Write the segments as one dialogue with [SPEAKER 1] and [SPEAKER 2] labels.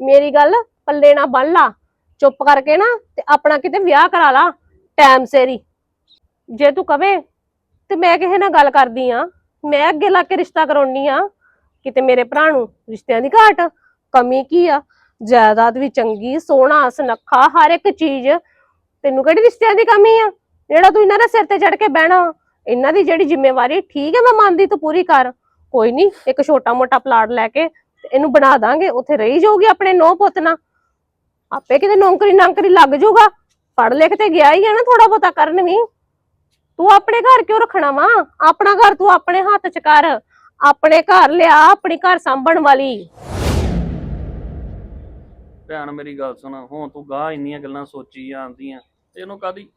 [SPEAKER 1] ਮੇਰੀ ਗੱਲ ਪੱਲੇ ਨਾ ਬੰਨ ਲਾ, ਚੁੱਪ ਕਰਕੇ ਨਾ ਤੇ ਆਪਣਾ ਕਿਤੇ ਵਿਆਹ ਕਰਾ ਲਾ ਟਾਈਮ ਸੇਰੀ ਜੇ ਤੂੰ ਕਵੇ ਤੇ ਮੈਂ ਕਿਸੇ ਨਾਲ ਗੱਲ ਕਰਦੀ ਆ, ਮੈਂ ਅੱਗੇ ਲਾ ਕੇ ਰਿਸ਼ਤਾ ਕਰਾਉਣੀ ਆ, ਕਿਤੇ ਮੇਰੇ ਭਰਾ ਨੂੰ ਰਿਸ਼ਤਿਆਂ ਦੀ ਘਾਟ, ਕਮੀ ਕੀ ਆ? ਜਾਇਦਾਦ ਵੀ ਚੰਗੀ, ਸੋਹਣਾ, ਸੁਨੱਖਾ, ਹਰ ਇੱਕ ਚੀਜ਼, ਤੈਨੂੰ ਕਿਹੜੀ ਰਿਸ਼ਤਿਆਂ ਦੀ ਕਮੀ ਆ? ਜਿਹੜਾ ਤੂੰ ਇਹਨਾਂ ਦੇ ਸਿਰ ਤੇ ਚੜ ਕੇ ਬਹਿਣਾ, ਇਹਨਾਂ ਦੀ ਜਿਹੜੀ ਜ਼ਿੰਮੇਵਾਰੀ ਠੀਕ ਹੈ ਮੈਂ ਮੰਨਦੀ ਤੂੰ ਪੂਰੀ ਕਰ। ਕੋਈ ਨਹੀਂ, ਇੱਕ ਛੋਟਾ ਮੋਟਾ ਪਲਾਟ ਲੈ ਕੇ ਤੇ ਇਹਨੂੰ ਬਣਾ ਦਾਂਗੇ ਉੱਥੇ ਰਹੀ ਜਾਊਗੀ ਆਪਣੇ ਨੌ ਪੁੱਤ ਨਾਲ। ਆਪੇ ਕਿਤੇ ਨੌਕਰੀ ਨਾਕਰੀ ਲੱਗ ਜਾਊਗਾ। ਪੜ ਲਿਖ ਤੇ ਗਿਆ ਹੀ ਆ ਨਾ ਥੋੜਾ ਬਹੁਤਾ ਕਰਨ ਵੀ। ਤੂੰ ਆਪਣੇ ਘਰ ਕਿਉਂ ਰੱਖਣਾ ਵਾ? ਆਪਣਾ ਘਰ ਤੂੰ ਆਪਣੇ ਹੱਥ 'ਚ ਕਰ। ਆਪਣੇ ਘਰ ਲਿਆ ਆਪਣੀ ਘਰ ਸੰਭਣ ਵਾਲੀ।
[SPEAKER 2] ਭੈਣ ਮੇਰੀ ਗੱਲ ਸੁਣ। ਹੁਣ ਤੂੰ ਗਾਹ ਇੰਨੀਆਂ ਗੱਲਾਂ ਸੋਚੀ ਜਾਂਦੀਆਂ। ਤੈਨੂੰ ਕਾਦੀ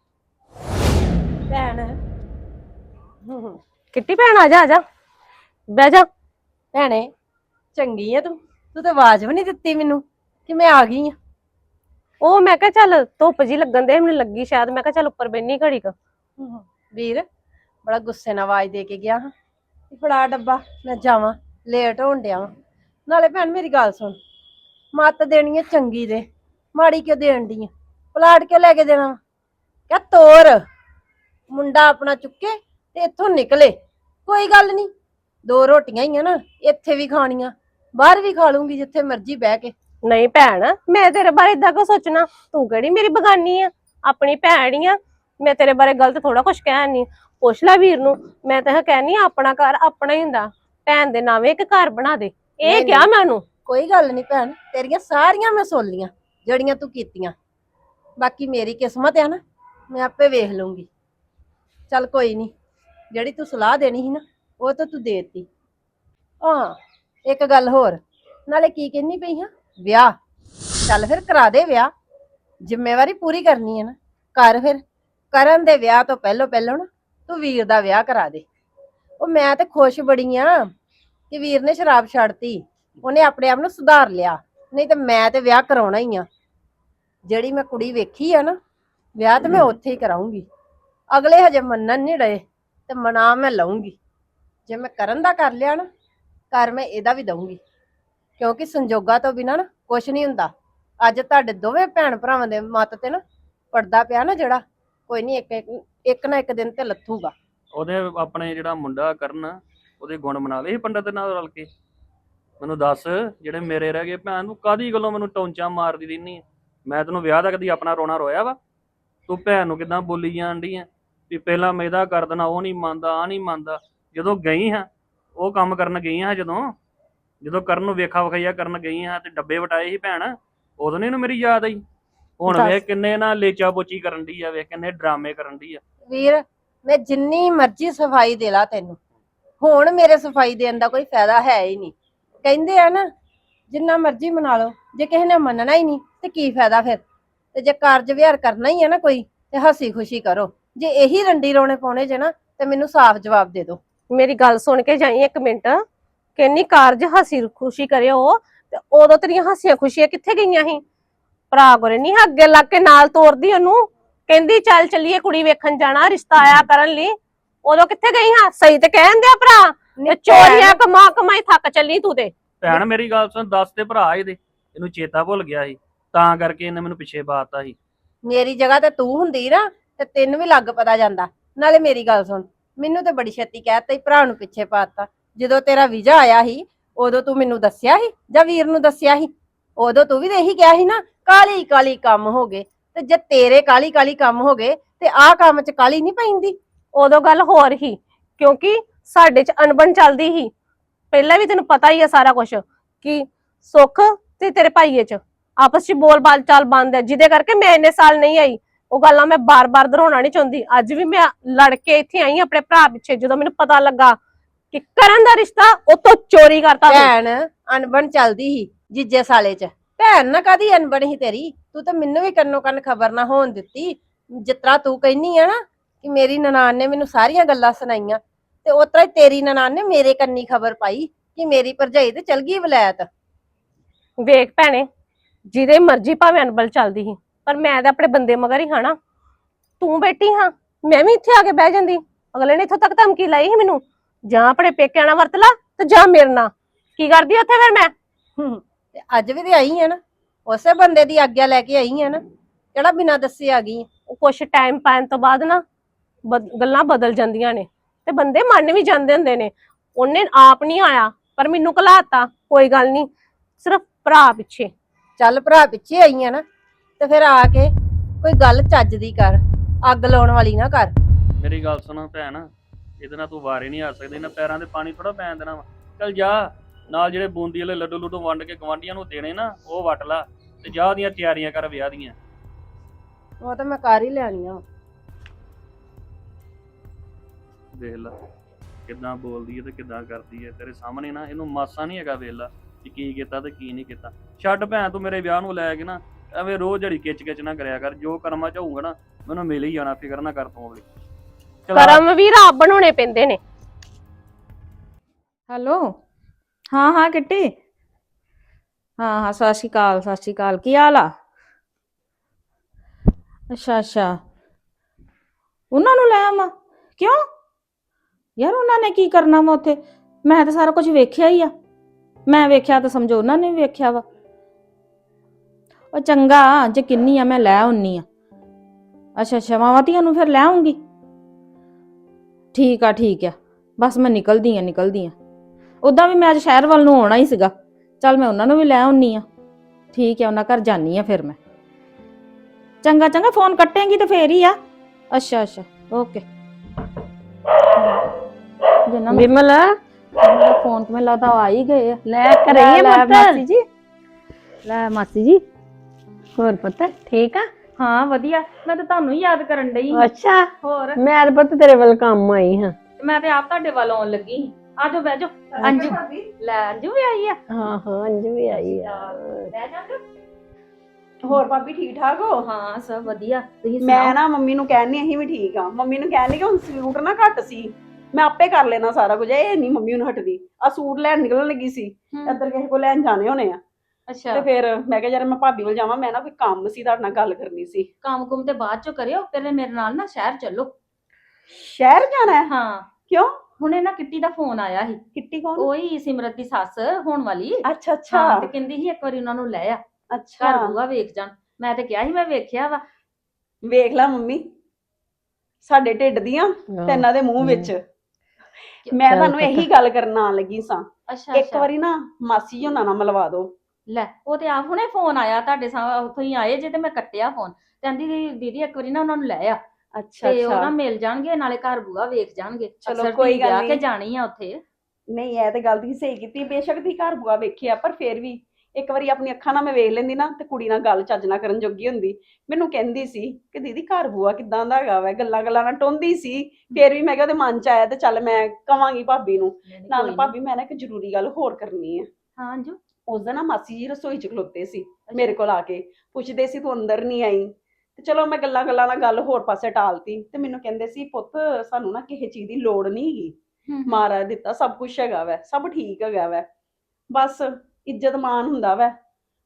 [SPEAKER 3] ਭੈਣ।
[SPEAKER 1] ਕਿੱਟੀ ਭੈਣ ਆ ਜਾ ਆ ਜਾ। ਬਹਿ ਜਾ।
[SPEAKER 3] ਭੈਣੇ ਚੰਗੀ ਆ ਤੂੰ ਤੂੰ ਤਾਂ ਆਵਾਜ਼ ਵੀ ਨਹੀਂ ਦਿੱਤੀ ਮੈਨੂੰ ਕਿ ਮੈਂ ਆ ਗਈ ਆ।
[SPEAKER 1] ਉਹ ਮੈਂ ਕਿਹਾ ਚੱਲ ਧੁੱਪ ਜੀ ਲੱਗਣ ਦੇ ਮੈਨੂੰ ਲੱਗੀ ਸ਼ਾਇਦ ਮੈਂ ਕਿਹਾ ਚੱਲ ਉੱਪਰ ਬੈਣੀ ਘੜੀ ਕ।
[SPEAKER 3] ਵੀਰ ਬੜਾ ਗੁੱਸੇ ਨਾਲ ਆਵਾਜ਼ ਦੇ ਕੇ ਗਿਆ ਹਾਂ ਫੜਾ ਡੱਬਾ ਮੈਂ ਜਾਵਾਂ ਲੇਟ ਹੋਣ ਡਿਆ ਵਾਂ। ਨਾਲੇ ਭੈਣ ਮੇਰੀ ਗੱਲ ਸੁਣ ਮੱਤ ਦੇਣੀ ਆ ਚੰਗੀ ਦੇ ਮਾੜੀ ਕਿਉਂ ਦੇਣ ਦੀ ਆ? ਪਲਾਟ ਕਿਉਂ ਲੈ ਕੇ ਦੇਣਾ ਕਹ ਤੋਰ ਮੁੰਡਾ ਆਪਣਾ ਚੁੱਕੇ ਤੇ ਇੱਥੋਂ ਨਿਕਲੇ। ਕੋਈ ਗੱਲ ਨਹੀਂ ਦੋ ਰੋਟੀਆਂ ਹੀ ਆ ਨਾ ਇੱਥੇ ਵੀ ਖਾਣੀਆਂ। ਬਾਹਰ ਵੀ ਖਾ ਲੂੰਗੀ ਜਿੱਥੇ ਮਰਜ਼ੀ ਬਹਿ ਕੇ।
[SPEAKER 1] ਨਹੀਂ ਭੈਣ ਮੈਂ ਤੇਰੇ ਬਾਰੇ ਇਦਾਂ ਕਿਉਂ ਸੋਚਣਾ? ਤੂੰ ਕਿਹੜੀ ਮੇਰੀ ਬਗਾਨੀ ਆ? ਆਪਣੀ ਭੈਣ ਹੀ ਆ। ਮੈਂ ਤੇਰੇ ਬਾਰੇ ਗਲਤ ਥੋੜਾ ਕੁਝ ਕਹਿਣ ਨਹੀਂ। ਪੁੱਛ ਲੈ ਵੀਰ ਨੂੰ। ਮੈਂ ਤਾਂ ਇਹ ਕਹਿਨੀ ਆ ਆਪਣਾ ਘਰ ਆਪਣਾ ਹੀ ਹੁੰਦਾ। ਭੈਣ ਦੇ ਨਾਵੇਂ ਇੱਕ ਘਰ ਬਣਾ ਦੇ। ਇਹ
[SPEAKER 3] ਨਹੀਂ,
[SPEAKER 1] ਕਿਹਾ ਮੈਂ ਉਹਨੂੰ?
[SPEAKER 3] ਕੋਈ ਗੱਲ ਨਹੀਂ ਭੈਣ। ਤੇਰੀਆਂ ਸਾਰੀਆਂ ਮੈਂ ਸੁਣ ਲੀਆਂ ਜਿਹੜੀਆਂ ਤੂੰ ਕੀਤੀਆਂ। ਬਾਕੀ ਮੇਰੀ ਕਿਸਮਤ ਹੈ ਨਾ ਮੈਂ ਆਪੇ ਵੇਖ ਲੂੰਗੀ। ਚੱਲ ਕੋਈ ਨਹੀਂ। ਜਿਹੜੀ ਤੂੰ ਸਲਾਹ ਦੇਣੀ ਸੀ ਨਾ ਉਹ ਤਾਂ ਤੂੰ ਦੇਤੀ। ਹਾਂ। ਇੱਕ ਗੱਲ ਹੋਰ ਨਾਲੇ ਕੀ ਕਹਿੰਨੀ ਪਈ ਹਾਂ? ਵਿਆਹ। ਚੱਲ ਫਿਰ ਕਰਾ ਦੇ ਵਿਆਹ। ਜ਼ਿੰਮੇਵਾਰੀ ਪੂਰੀ ਕਰਨੀ ਹੈ ਨਾ। ਕਰ ਫਿਰ। ਕਰਨ ਦੇ ਵਿਆਹ ਤੋਂ ਪਹਿਲਾਂ ਪਹਿਲਾਂ ਨਾ ਤੂੰ ਵੀਰ ਦਾ ਵਿਆਹ ਕਰਾ ਦੇ। ਉਹ ਮੈਂ ਤੇ ਖੁਸ਼ ਬੜੀ ਆ ਕਿ ਵੀਰ ਨੇ ਸ਼ਰਾਬ ਛੱਡਤੀ। ਉਹਨੇ ਆਪਣੇ ਆਪ ਨੂੰ ਸੁਧਾਰ ਲਿਆ। ਨਹੀਂ ਤੇ ਮੈਂ ਤੇ ਵਿਆਹ ਕਰਾਉਣਾ ਹੀ ਆ। ਜਿਹੜੀ ਮੈਂ ਕੁੜੀ ਵੇਖੀ ਆ ਨਾ ਵਿਆਹ ਤੇ ਮੈਂ ਉੱਥੇ ਹੀ ਕਰਾਉਂਗੀ। ਅਗਲੇ ਹਜੇ ਮੰਨਣ ਨਹੀਂ ਰਹੇ ਤੇ ਮਨਾ ਮੈਂ ਲਊਂਗੀ। ਜੇ ਮੈਂ ਕਰਨ ਦਾ ਕਰ ਲਿਆ ਨਾ ਘਰ ਮੈਂ ਇਹਦਾ ਵੀ ਦਊਂਗੀ। ਕਿਉਂਕਿ ਸੰਜੋਗਾਂ ਤੋਂ ਬਿਨਾਂ ਨਾ ਕੁਝ ਨਹੀਂ ਹੁੰਦਾ। ਅੱਜ ਤੁਹਾਡੇ ਦੋਵੇਂ ਭੈਣ ਭਰਾਵਾਂ ਦੇ ਮੱਤ ਤੇ ਨਾ ਪਰਦਾ ਪਿਆ ਨਾ ਜਿਹੜਾ, ਕੋਈ ਨਹੀਂ ਇੱਕ ਇੱਕ ਇੱਕ ਨਾ ਇੱਕ ਦਿਨ ਤੇ ਲੱਥੂਗਾ।
[SPEAKER 2] ਉਹਦੇ ਆਪਣੇ ਜਿਹੜਾ ਮੁੰਡਾ ਕਰਨ, ਉਹਦੇ ਗੁਣ ਬਣਾ ਲਏ ਸੀ ਪੰਡਤ ਨਾਲ ਰਲ ਕੇ? ਮੈਨੂੰ ਦੱਸ, ਜਿਹੜੇ ਮੇਰੇ ਰਹਿ ਗਏ ਭੈਣ ਤੂੰ ਕਾਦੀ ਗੱਲੋਂ ਮੈਨੂੰ ਟੌਂਚਾਂ ਮਾਰਦੀ ਰਹਿਨੀ ਆ? ਮੈਂ ਤੈਨੂੰ ਵਿਆਹ ਦਾ ਕਦੀ ਆਪਣਾ ਰੋਣਾ ਰੋਇਆ ਵਾ? ਤੂੰ ਭੈਣ ਨੂੰ ਕਿਦਾਂ ਬੋਲੀ ਜਾਣ ਡਈ ਆ? ਵੀ ਪਹਿਲਾਂ ਮੈਂ ਇਹਦਾ ਕਰ ਦੇਣਾ ਉਹ ਨਹੀਂ ਮੰਨਦਾ ਆ ਨਹੀਂ ਮੰਨਦਾ। ਜਦੋਂ ਗਈ ਹਾਂ ਉਹ ਕੰਮ ਕਰਨ ਗਈ ਹਾਂ ਜਦੋਂ। ਜਦੋਂ ਕਰਨ ਨੂੰ ਵੇਖਾ ਵਿਖਾਈਆ ਕਰਨ ਗਈ ਹਾਂ ਤੇ ਡੱਬੇ ਵਟਾਏ ਸੀ ਭੈਣ ਉਦੋਂ ਨੀ ਇਹਨੂੰ ਮੇਰੀ ਯਾਦ ਆਈ। ਹੁਣ
[SPEAKER 3] ਦੱਸ।
[SPEAKER 2] ਵੇਖ ਕਿੰਨੇ ਨਾ ਲੇਚਾ ਪੋਚੀ ਕਰਨ ਦੀ ਆ ਵੇਖ ਕਿੰਨੇ ਡਰਾਮੇ ਕਰਨ ਦੀ ਆ।
[SPEAKER 3] ਵੀਰ ਮੈਂ ਜਿੰਨੀ ਮਰਜ਼ੀ ਸਫ਼ਾਈ ਦੇ ਲਾ ਤੈਨੂੰ। ਹੁਣ ਮੇਰੇ ਸਫ਼ਾਈ ਦੇਣ ਦਾ ਕੋਈ ਫਾਇਦਾ ਹੈ ਹੀ ਨਹੀਂ। ਕਹਿੰਦੇ ਆ ਨਾ ਜਿੰਨਾ ਮਰਜ਼ੀ ਮਨਾ ਲਓ ਜੇ ਕਿਸੇ ਨੇ ਮੰਨਣਾ ਹੀ ਨਹੀਂ ਤੇ ਕੀ ਫਾਇਦਾ ਫਿਰ? ਤੇ ਜੇ ਕਾਰਜ ਵਿਹਾਰ ਕਰਨਾ ਹੀ ਹੈ ਨਾ ਕੋਈ ਤੇ ਹੱਸੀ ਖੁਸ਼ੀ ਕਰੋ। ਜੇ ਇਹੀ ਰੰਡੀ ਰੋਣੇ ਪਾਉਣੇ ਜੇ ਨਾ ਤੇ ਮੈਨੂੰ ਸਾਫ਼ ਜਵਾਬ ਦੇ ਦਿਓ।
[SPEAKER 1] ਮੇਰੀ ਗੱਲ ਸੁਣ ਕੇ ਜਾਈ ਇੱਕ ਮਿੰਟ ਕਿੰਨੀ ਕਾਰਜ ਹਸੀ ਖੁਸ਼ੀ ਕਰਿਓ ਤੇ ਉਦੋਂ ਤੇਰੀਆਂ ਹਸੀਆਂ ਖੁਸ਼ੀਆਂ ਕਿੱਥੇ ਗਈਆਂ ਸੀ? ਭਰਾ ਕੋਰੇ ਨਹੀਂ ਅੱਗੇ ਲੱਗ ਕੇ ਨਾਲ ਤੋਰਦੀ ਉਹਨੂੰ? ਕਹਿੰਦੀ ਚੱਲ ਚੱਲੀਏ ਕੁੜੀ ਵੇਖਣ ਜਾਣਾ ਰਿਸ਼ਤਾ ਆਇਆ ਕਰਨ ਲਈ। ਉਦੋਂ ਕਿੱਥੇ ਗਈ ਹਾਂ? ਸਹੀ ਤੇ ਕਹਿਣ ਦਿਆ ਭਰਾ? ਚੋਰੀਆਂ ਕਮਾ ਕਮਾਈ ਥੱਕ ਚੱਲੀ ਤੂੰ ਤੇ।
[SPEAKER 2] ਭੈਣ ਮੇਰੀ ਗੱਲ ਸੁਣ ਦੱਸ ਤੇ ਭਰਾ ਇਹਦੇ ਇਹਨੂੰ ਚੇਤਾ ਭੁੱਲ ਗਿਆ ਸੀ। ਤਾਂ ਕਰਕੇ ਇਹਨੇ ਮੈਨੂੰ ਪਿੱਛੇ ਪਾਤਾ ਸੀ।
[SPEAKER 3] ਮੇਰੀ ਜਗ੍ਹਾ ਤੇ ਤੂੰ ਹੁੰਦੀ ਨਾ ਤੇ ਤੈਨੂੰ ਵੀ ਲੱਗ ਪਤਾ ਜਾਂਦਾ। ਨਾਲੇ ਮੇਰੀ ਗੱਲ ਸੁਣ ਮੈਨੂੰ ਤੇ ਬੜੀ ਛੇਤੀ ਕਹਿਤਾ ਹੀ ਭਰਾ ਨੂੰ ਪਿੱਛੇ ਪਾਤਾ ਜਦੋਂ ਤੇਰਾ ਵੀਜ਼ਾ ਆਇਆ ਸੀ, ਉਦੋਂ ਤੂੰ ਮੈਨੂੰ ਦੱਸਿਆ ਸੀ, ਜਾਂ ਵੀਰ ਨੂੰ ਦੱਸਿਆ ਸੀ? ਉਦੋਂ ਤੂੰ ਵੀ ਤਾਂ ਇਹੀ ਕਿਹਾ ਸੀ ਨਾ ਕਾਲੀ ਕਾਲੀ ਕੰਮ ਹੋ ਗਏ। ਤੇ ਜੇ ਤੇਰੇ ਕਾਲੀ ਕਾਲੀ ਕੰਮ ਹੋ ਗਏ, ਤੇ ਆਹ ਕੰਮ 'ਚ ਕਾਲੀ ਨਹੀਂ ਪੈਂਦੀ?
[SPEAKER 1] ਉਦੋਂ ਗੱਲ ਹੋਰ ਹੀ ਕਿਉਂਕਿ ਸਾਡੇ ਚ ਅਣਬਣ ਚੱਲਦੀ ਸੀ। ਪਹਿਲਾਂ ਵੀ ਤੈਨੂੰ ਪਤਾ ਹੀ ਆ ਸਾਰਾ ਕੁਝ ਕਿ ਸੁੱਖ ਤੇ ਤੇਰੇ ਭਾਈਏ ਚ ਆਪਸ ਚ ਬੋਲ ਬਾਲ ਚਾਲ ਬੰਦ ਹੈ, ਜਿਹਦੇ ਕਰਕੇ ਮੈਂ ਇੰਨੇ ਸਾਲ ਨਹੀਂ ਆਈ। ਉਹ ਗੱਲਾਂ ਮੈਂ ਬਾਰ-ਬਾਰ ਦੁਹਰਾਉਣਾ ਨਹੀਂ ਚਾਹੁੰਦੀ। ਅੱਜ ਵੀ ਮੈਂ ਲੜ ਕੇ ਇੱਥੇ ਆਈ ਆਪਣੇ ਭਰਾ ਪਿੱਛੇ ਜਦੋਂ ਮੈਨੂੰ ਪਤਾ ਲੱਗਾ ਕਿ ਕਰਨ ਦਾ ਰਿਸ਼ਤਾ ਉਹ ਤੋਂ ਚੋਰੀ ਕਰਤਾ।
[SPEAKER 3] ਭੈਣ ਅਣਬਣ ਚੱਲਦੀ ਸੀ ਜੀਜੇ ਸਾਲੇ 'ਚ। ਭੈਣ ਨਾ ਕਾਦੀ ਅਣਬਣ ਸੀ ਤੇਰੀ? ਤੂੰ ਤਾਂ ਮੈਨੂੰ ਵੀ ਕੰਨੋ ਕੰਨ ਖਬਰ ਨਾ ਹੋਣ ਦਿੱਤੀ। ਜਿਤਰਾ ਤੂੰ ਕਹਿਨੀ ਆ ਨਾ ਕਿ ਮੇਰੀ ਨਨਾਣ ਨੇ ਮੈਨੂੰ ਸਾਰੀਆਂ ਗੱਲਾਂ ਸੁਣਾਈਆਂ ਤੇ ਉਤਰਾ ਹੀ ਤੇਰੀ ਨਨਾਣ ਨੇ ਮੇਰੇ ਕੰਨੀ ਖਬਰ ਪਾਈ ਕਿ ਮੇਰੀ ਭਰਜਾਈ ਤੇ ਚਲ ਗਈ ਵਲੈਤ
[SPEAKER 1] ਵੇਖ ਭੈਣੇ ਜਿਹਦੇ ਮਰਜ਼ੀ ਭਾਵੇਂ ਅਨਬਲ ਚੱਲਦੀ ਸੀ। ਪਰ ਮੈਂ ਤਾਂ ਆਪਣੇ ਬੰਦੇ ਮਗਰ ਹੀ ਖਾਣਾ ਤੂੰ ਬੈਠੀ ਹਾਂ ਮੈਂ ਵੀ ਇੱਥੇ ਆ ਕੇ ਬਹਿ ਜਾਂਦੀ। ਅਗਲੇ ਨੇ ਇੱਥੋਂ ਤੱਕ ਧਮਕੀ ਲਾਈ ਸੀ ਮੈਨੂੰ। ਜਾਂ ਆਪਣੇ ਪੇਕਿਆਂ ਨਾਲ ਵਰਤ ਲਾ ਤੇ ਜਾਂ ਮੇਰੇ ਨਾਲ। ਕੀ ਕਰਦੀ ਉੱਥੇ ਫਿਰ ਮੈਂ?
[SPEAKER 3] ਹੂੰ, ਤੇ ਅੱਜ ਵੀ ਤੇ ਆਈ ਆ ਨਾ। ਉਸੇ ਬੰਦੇ ਦੀ ਆਗਿਆ ਲੈ ਕੇ ਆਈ ਆ ਨਾ। ਕਿਹੜਾ ਬਿਨਾਂ ਦੱਸੇ ਆ ਗਈ।
[SPEAKER 1] ਉਹ ਕੁਛ ਟਾਈਮ ਪਾਣ ਤੋਂ ਬਾਅਦ ਨਾ ਬਦ- ਗੱਲਾਂ ਬਦਲ ਜਾਂਦੀਆਂ ਨੇ। ਤੇ ਬੰਦੇ ਮੰਨ ਵੀ ਜਾਂਦੇ ਹੁੰਦੇ ਨੇ। ਉਹਨੇ ਆਪ ਨਹੀਂ ਆਇਆ ਪਰ ਮੈਨੂੰ ਘਲਾਤਾ। ਕੋਈ ਗੱਲ ਨਹੀਂ ਸਿਰਫ ਭਰਾ ਪਿੱਛੇ।
[SPEAKER 3] ਚੱਲ ਭਰਾ ਪਿੱਛੇ ਆਈ ਆ ਨਾ। ਤੇ ਫਿਰ ਆ ਕੇ ਕੋਈ ਗੱਲ ਚੱਜ ਦੀ ਕਰ ਅੱਗ ਲਾਉਣ ਵਾਲੀ ਨਾ ਕਰ।
[SPEAKER 2] ਮੇਰੀ ਗੱਲ ਸੁਣ ਭੈਣ ਇਹਦੇ ਨਾਲ ਤੂੰ ਵਾਰੇ ਨਹੀਂ ਆ ਸਕਦੀ ਨਾ ਪੈਰਾਂ ਤੇ ਪਾਣੀ ਥੋੜਾ ਪੈਣ ਦੇਣਾ ਵਾ। ਚੱਲ ਜਾ ਨਾਲ ਜਿਹੜੇ ਬੂੰਦੀ ਵਾਲੇ ਲੱਡੂ ਲੁੱਡੂ ਵੰਡ ਕੇ ਗਵਾਂਢੀਆਂ ਨੂੰ ਦੇਣੇ ਨਾ ਉਹ ਵਟ ਲਾ ਤੇ ਜਾ ਦੀਆਂ ਤਿਆਰੀਆਂ ਕਰ ਵਿਆਹ ਦੀਆਂ।
[SPEAKER 3] ਉਹ ਤਾਂ ਮੈਂ ਕਰ ਹੀ ਲੈਣੀਆਂ।
[SPEAKER 2] ਦੇਖ ਲੈ ਕਿੱਦਾਂ ਬੋਲਦੀ ਹੈ ਤੇ ਕਿੱਦਾਂ ਕਰਦੀ ਹੈ। ਤੇਰੇ ਸਾਹਮਣੇ ਨਾ ਇਹਨੂੰ ਮਾਸਾ ਨਹੀਂ ਹੈਗਾ ਵੇਖ ਲਾ ਕਿ ਕੀ ਕੀਤਾ ਤੇ ਕੀ ਨਹੀਂ ਕੀਤਾ। ਛੱਡ ਭੈਣ ਤੂੰ ਮੇਰੇ ਵਿਆਹ ਨੂੰ ਲੈ ਕੇ ਨਾ ਐਵੇਂ ਰੋਜ਼ ਜੜੀ ਕਿਚ ਕਿਚ ਨਾ ਕਰਿਆ ਕਰ ਜੋ ਕਰਮਾਂ ਚ ਹੋਊਗਾ ਨਾ ਮੈਨੂੰ ਮਿਲ ਹੀ ਜਾਣਾ ਫਿਕਰ ਨਾ ਕਰ ਤੂੰ ਅਗਲੀ ਚੱਲ।
[SPEAKER 1] ਕਰਮ ਵੀ ਰੱਬ ਬਣਾਉਣੇ ਪੈਂਦੇ ਨੇ।
[SPEAKER 4] ਹੈਲੋ? ਹਾਂ ਹਾਂ ਕਿੱਟੀ? ਹਾਂ ਹਾਂ ਸਤਿ ਸ਼੍ਰੀ ਅਕਾਲ ਸਤਿ ਸ਼੍ਰੀ ਅਕਾਲ ਕੀ ਹਾਲ ਆ? ਅੱਛਾ ਅੱਛਾ। ਉਹਨਾਂ ਨੂੰ ਲੈ ਆਵਾਂ। ਕਿਉਂ? ਯਾਰ ਉਹਨਾਂ ਨੇ ਕੀ ਕਰਨਾ ਵਾ ਉੱਥੇ? ਮੈਂ ਤਾਂ ਸਾਰਾ ਕੁਝ ਵੇਖਿਆ ਹੀ ਆ। ਮੈਂ ਵੇਖਿਆ ਤਾਂ ਸਮਝੋ ਉਹਨਾਂ ਨੇ ਵੀ ਵੇਖਿਆ ਵਾ। ਉਹ ਚੰਗਾ ਜੇ ਕਿੰਨੀ ਆ ਮੈਂ ਲੈ ਆਉਣੀ ਆ। ਅੱਛਾ ਅੱਛਾ ਮਾਵਾਂ ਧੀਆਂ ਨੂੰ ਫਿਰ ਲੈ ਆਉਂਗੀ? ਠੀਕ ਆ ਠੀਕ ਆ। ਬਸ ਮੈਂ ਨਿਕਲਦੀ ਆ ਨਿਕਲਦੀ ਆ। ਉਦਾਂ ਵੀ ਮੈਂ ਅੱਜ ਸ਼ਹਿਰ ਵੱਲ ਨੂੰ ਆਉਣਾ ਹੀ ਸੀਗਾ। ਚੱਲ ਮੈਂ ਉਹਨਾਂ ਨੂੰ ਵੀ ਲੈ ਆਉਣੀ ਆ। ਠੀਕ ਹੈ ਉਹਨਾਂ ਘਰ ਜਾਨੀ ਆ ਫਿਰ ਮੈਂ। ਚੰਗਾ ਚੰਗਾ ਫੋਨ ਕੱਟੇਂਗੀ ਤੇ ਫੇਰ ਹੀ ਆ। ਅੱਛਾ ਅੱਛਾ ਓਕੇ। ਜਿੰਨਾ ਮੈਂ
[SPEAKER 1] ਵਿਮਲ?
[SPEAKER 4] ਫੋਨ ਤੇ ਮੈਨੂੰ ਲੱਗਦਾ ਆ ਹੀ ਗਏ ਆ।
[SPEAKER 1] ਲੈ
[SPEAKER 4] ਲੈ, ਮਾਸੀ
[SPEAKER 1] ਪੁੱਤ।
[SPEAKER 4] ਜੀ। ਲੈ ਮਾਸੀ ਜੀ।
[SPEAKER 1] ਹੋਰ ਪੁੱਤ ਠੀਕ ਆ?
[SPEAKER 4] ਹਾਂ ਵਧੀਆ। ਮੈਂ ਤਾਂ ਤੁਹਾਨੂੰ ਹੀ ਯਾਦ ਕਰਨ ਡਈ ਸੀ।
[SPEAKER 1] ਅੱਛਾ।
[SPEAKER 4] ਹੋਰ?
[SPEAKER 1] ਮੈਂ ਤਾਂ ਪੁੱਤ ਤੇਰੇ ਵੱਲ ਕੰਮ ਆਈ ਹਾਂ।
[SPEAKER 4] ਮੈਂ ਤੇ ਆਪ ਤੁਹਾਡੇ ਵੱਲ ਆਉਣ ਲੱਗੀ ਸੀ। ਆ ਜਾਓ ਬਹਿ ਜਾਓ। ਅੰਜੂ। ਲੈ ਅੰਜੂ ਵੀ ਆਈ ਆ?
[SPEAKER 1] ਹਾਂ ਹਾਂ ਅੰਜੂ ਵੀ ਆਈ ਆ।
[SPEAKER 4] ਬਹਿ ਜਾ
[SPEAKER 5] ਹੋਰ ਭਾਬੀ ਠੀਕ ਠਾਕ ਹੋ?
[SPEAKER 4] ਹਾਂ ਸਭ ਵਧੀਆ। ਤੁਸੀਂ
[SPEAKER 5] ਮੈਂ
[SPEAKER 4] ਸੁਣਾਓ?
[SPEAKER 5] ਨਾ ਮੰਮੀ ਨੂੰ ਕਹਿਣੀ ਅਸੀਂ ਵੀ ਠੀਕ ਆ। ਮੰਮੀ ਨੂੰ ਕਹਿਣੀ ਕਿ ਹੁਣ ਸੂਟ ਨਾ ਘੱਟ ਸੀ। ਮੈਂ ਆਪੇ ਕਰ ਲੈਣਾ ਸਾਰਾ ਕੁਝ। ਇਹ ਨਹੀਂ ਮੰਮੀ ਨੂੰ ਹਟਦੀ। ਆ ਸੂਟ ਲੈਣ ਨਿਕਲਣ ਲੱਗੀ ਸੀ।
[SPEAKER 4] ਹਮ,
[SPEAKER 5] ਇੱਧਰ ਕਿਸੇ ਕੋਲ ਲੈਣ ਜਾਣੇ ਹੋਣੇ ਆ।
[SPEAKER 4] ਅੱਛਾ।
[SPEAKER 5] ਤੇ ਫਿਰ ਮੈਂ ਕਿਹਾ ਯਾਰ ਮੈਂ ਭਾਬੀ ਵੱਲ ਜਾਵਾਂ ਮੈਂ ਨਾ ਕੋਈ ਕੰਮ ਸੀ ਤੁਹਾਡੇ ਨਾਲ ਗੱਲ ਕਰਨੀ ਸੀ।
[SPEAKER 4] ਕੰਮ ਕੁਮ ਤੇ ਬਾਅਦ ਚ ਕਰਿਓ ਪਹਿਲੇ ਮੇਰੇ ਨਾਲ ਨਾ ਸ਼ਹਿਰ ਚੱਲੋ।
[SPEAKER 5] ਸ਼ਹਿਰ ਜਾਣਾ ਹੈ?
[SPEAKER 4] ਹਾਂ।
[SPEAKER 5] ਕਿਉਂ?
[SPEAKER 4] ਹੁਣੇ ਨਾ ਕਿੱਟੀ ਦਾ ਫੋਨ ਆਇਆ ਸੀ।
[SPEAKER 5] ਕਿੱਟੀ ਕੌਣ?
[SPEAKER 4] ਉਹੀ ਸਿਮਰਤ ਦੀ ਸੱਸ ਹੋਣ ਵਾਲੀ।
[SPEAKER 5] ਅੱਛਾ ਅੱਛਾ।
[SPEAKER 4] ਹਾਂ ਤੇ ਕਹਿੰਦੀ ਸੀ ਇੱਕ ਵਾਰੀ ਉਹਨਾਂ ਨੂੰ ਲੈ ਆ। ਘਰ
[SPEAKER 5] ਅੱਛਾ
[SPEAKER 4] ਬੂਆ ਵੇਖ ਜਾਣ। ਮੈਂ ਤੇ ਕਿਹਾ ਸੀ ਮੈਂ ਵੇਖਿਆ ਵਾ।
[SPEAKER 5] ਵੇਖ ਲੈ ਮੰਮੀ। ਸਾਡੇ ਢਿੱਡ ਦੀਆਂ ਤੇ ਇਹਨਾਂ ਦੇ ਮੂੰਹ ਵਿੱਚ। ਮੈਂ
[SPEAKER 1] ਚੱਲ
[SPEAKER 5] ਤੁਹਾਨੂੰ
[SPEAKER 1] ਪਤਾ।
[SPEAKER 5] ਇਹੀ ਗੱਲ ਕਰਨ ਆਉਣ ਲੱਗੀ ਸਾਂ।
[SPEAKER 4] ਅੱਛਾ
[SPEAKER 5] ਇੱਕ
[SPEAKER 4] ਅੱਛਾ।
[SPEAKER 5] ਵਾਰੀ ਨਾ ਮਾਸੀ ਜੀ ਹੋਣਾ ਨਾਲ ਮਿਲਵਾ ਦਿਓ।
[SPEAKER 4] ਲੈ ਉਹ ਤੇ ਆਪ ਹੁਣੇ ਫੋਨ ਆਇਆ ਤੁਹਾਡੇ ਸਾਹ ਉੱਥੋਂ ਹੀ ਆਏ ਜੇ ਤੇ ਮੈਂ ਕੱਟਿਆ ਫੋਨ ਕਹਿੰਦੀ ਦੀ ਦੀਦੀ ਇੱਕ ਵਾਰੀ ਨਾ ਉਹਨਾਂ ਨੂੰ ਲੈ ਆ।
[SPEAKER 5] ਅੱਛਾ
[SPEAKER 4] ਤੇ ਉਹ ਨਾ
[SPEAKER 5] ਅੱਛਾ
[SPEAKER 4] ਮਿਲ ਜਾਣਗੇ ਨਾਲੇ ਘਰ ਬੂਆ ਵੇਖ ਜਾਣਗੇ।
[SPEAKER 5] ਚਲੋ,
[SPEAKER 4] ਅਕਸਰ
[SPEAKER 5] ਕੋਈ ਗੱਲ
[SPEAKER 4] ਵਿਆਹ ਕੇ
[SPEAKER 5] ਨਹੀਂ।
[SPEAKER 4] ਜਾਣੀ ਆ ਉੱਥੇ।
[SPEAKER 5] ਨਹੀਂ ਇਹ ਤੇ ਗੱਲ ਤੁਸੀਂ ਸਹੀ ਕੀਤੀ। ਬੇਸ਼ੱਕ ਦੀ ਘਰ ਬੁਆ ਵੇਖਿਆ ਪਰ ਫੇਰ ਵੀ ਇੱਕ ਵਾਰੀ ਆਪਣੀ ਅੱਖਾਂ ਨਾਲ ਮੈਂ ਵੇਖ ਲੈਂਦੀ ਨਾ ਤੇ ਕੁੜੀ ਨਾਲ ਗੱਲ ਚੱਜ ਨਾਲ ਕਰਨ ਜੋਗੀ ਹੁੰਦੀ। ਮੈਨੂੰ ਕਹਿੰਦੀ ਸੀ ਕਿ ਦੀਦੀ ਘਰ ਬੁਆ ਕਿਦਾਂ ਦਾ ਹੈਗਾ ਵਾ ਗੱਲਾਂ ਗੱਲਾਂ ਨਾਲ ਟੋਂਦੀ ਸੀ। ਫੇਰ ਵੀ ਮੈਂ ਕਿਹਾ ਉਹਦੇ ਮਨ ਚ ਆਇਆ ਤੇ ਚੱਲ ਮੈਂ ਕਵਾਂਗੀ ਭਾਬੀ ਨੂੰ। ਨਾਲ ਭਾਬੀ ਮੈਂ ਨਾ ਇੱਕ ਜ਼ਰੂਰੀ ਗੱਲ ਹੋਰ ਕਰਨੀ ਹੈ
[SPEAKER 4] ਨੀ। ਹਾਂ ਅੰਜੂ।
[SPEAKER 5] ਉਸ ਦਿਨ ਨਾ ਮਾਸੀ ਜੀ ਰਸੋਈ ਚ ਖਲੋਤੇ ਸੀ ਮੇਰੇ ਕੋਲ ਆ ਕੇ। ਪੁੱਛਦੇ ਸੀ ਤੂੰ ਅੰਦਰ ਨਹੀਂ ਆਈ? ਤੇ ਚਲੋ ਮੈਂ ਗੱਲਾਂ ਗੱਲਾਂ ਨਾਲ ਗੱਲ ਹੋਰ ਪਾਸੇ ਟਾਲਤੀ ਤੇ ਮੈਨੂੰ ਕਹਿੰਦੇ ਸੀ ਪੁੱਤ ਸਾਨੂੰ ਨਾ ਕਿਸੇ ਚੀਜ਼ ਦੀ ਲੋੜ ਨਹੀਂ ਹੈਗੀ ਮਹਾਰਾਜ ਦਿੱਤਾ ਸਭ ਕੁਝ ਹੈਗਾ ਵੈ ਸਭ ਠੀਕ ਹੈਗਾ ਵੈ। ਬਸ ਇੱਜ਼ਤ ਮਾਨ ਹੁੰਦਾ ਵੈ।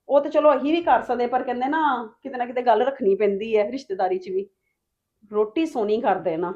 [SPEAKER 5] ਉਹ ਤੇ ਚਲੋ ਅਸੀਂ ਵੀ ਕਰ ਸਕਦੇ ਪਰ ਕਹਿੰਦੇ ਨਾ ਕਿਤੇ ਨਾ ਕਿਤੇ ਗੱਲ ਰੱਖਣੀ ਪੈਂਦੀ ਹੈ ਰਿਸ਼ਤੇਦਾਰੀ 'ਚ ਵੀ। ਰੋਟੀ ਸੋਨੀ ਕਰ ਦੇਣਾ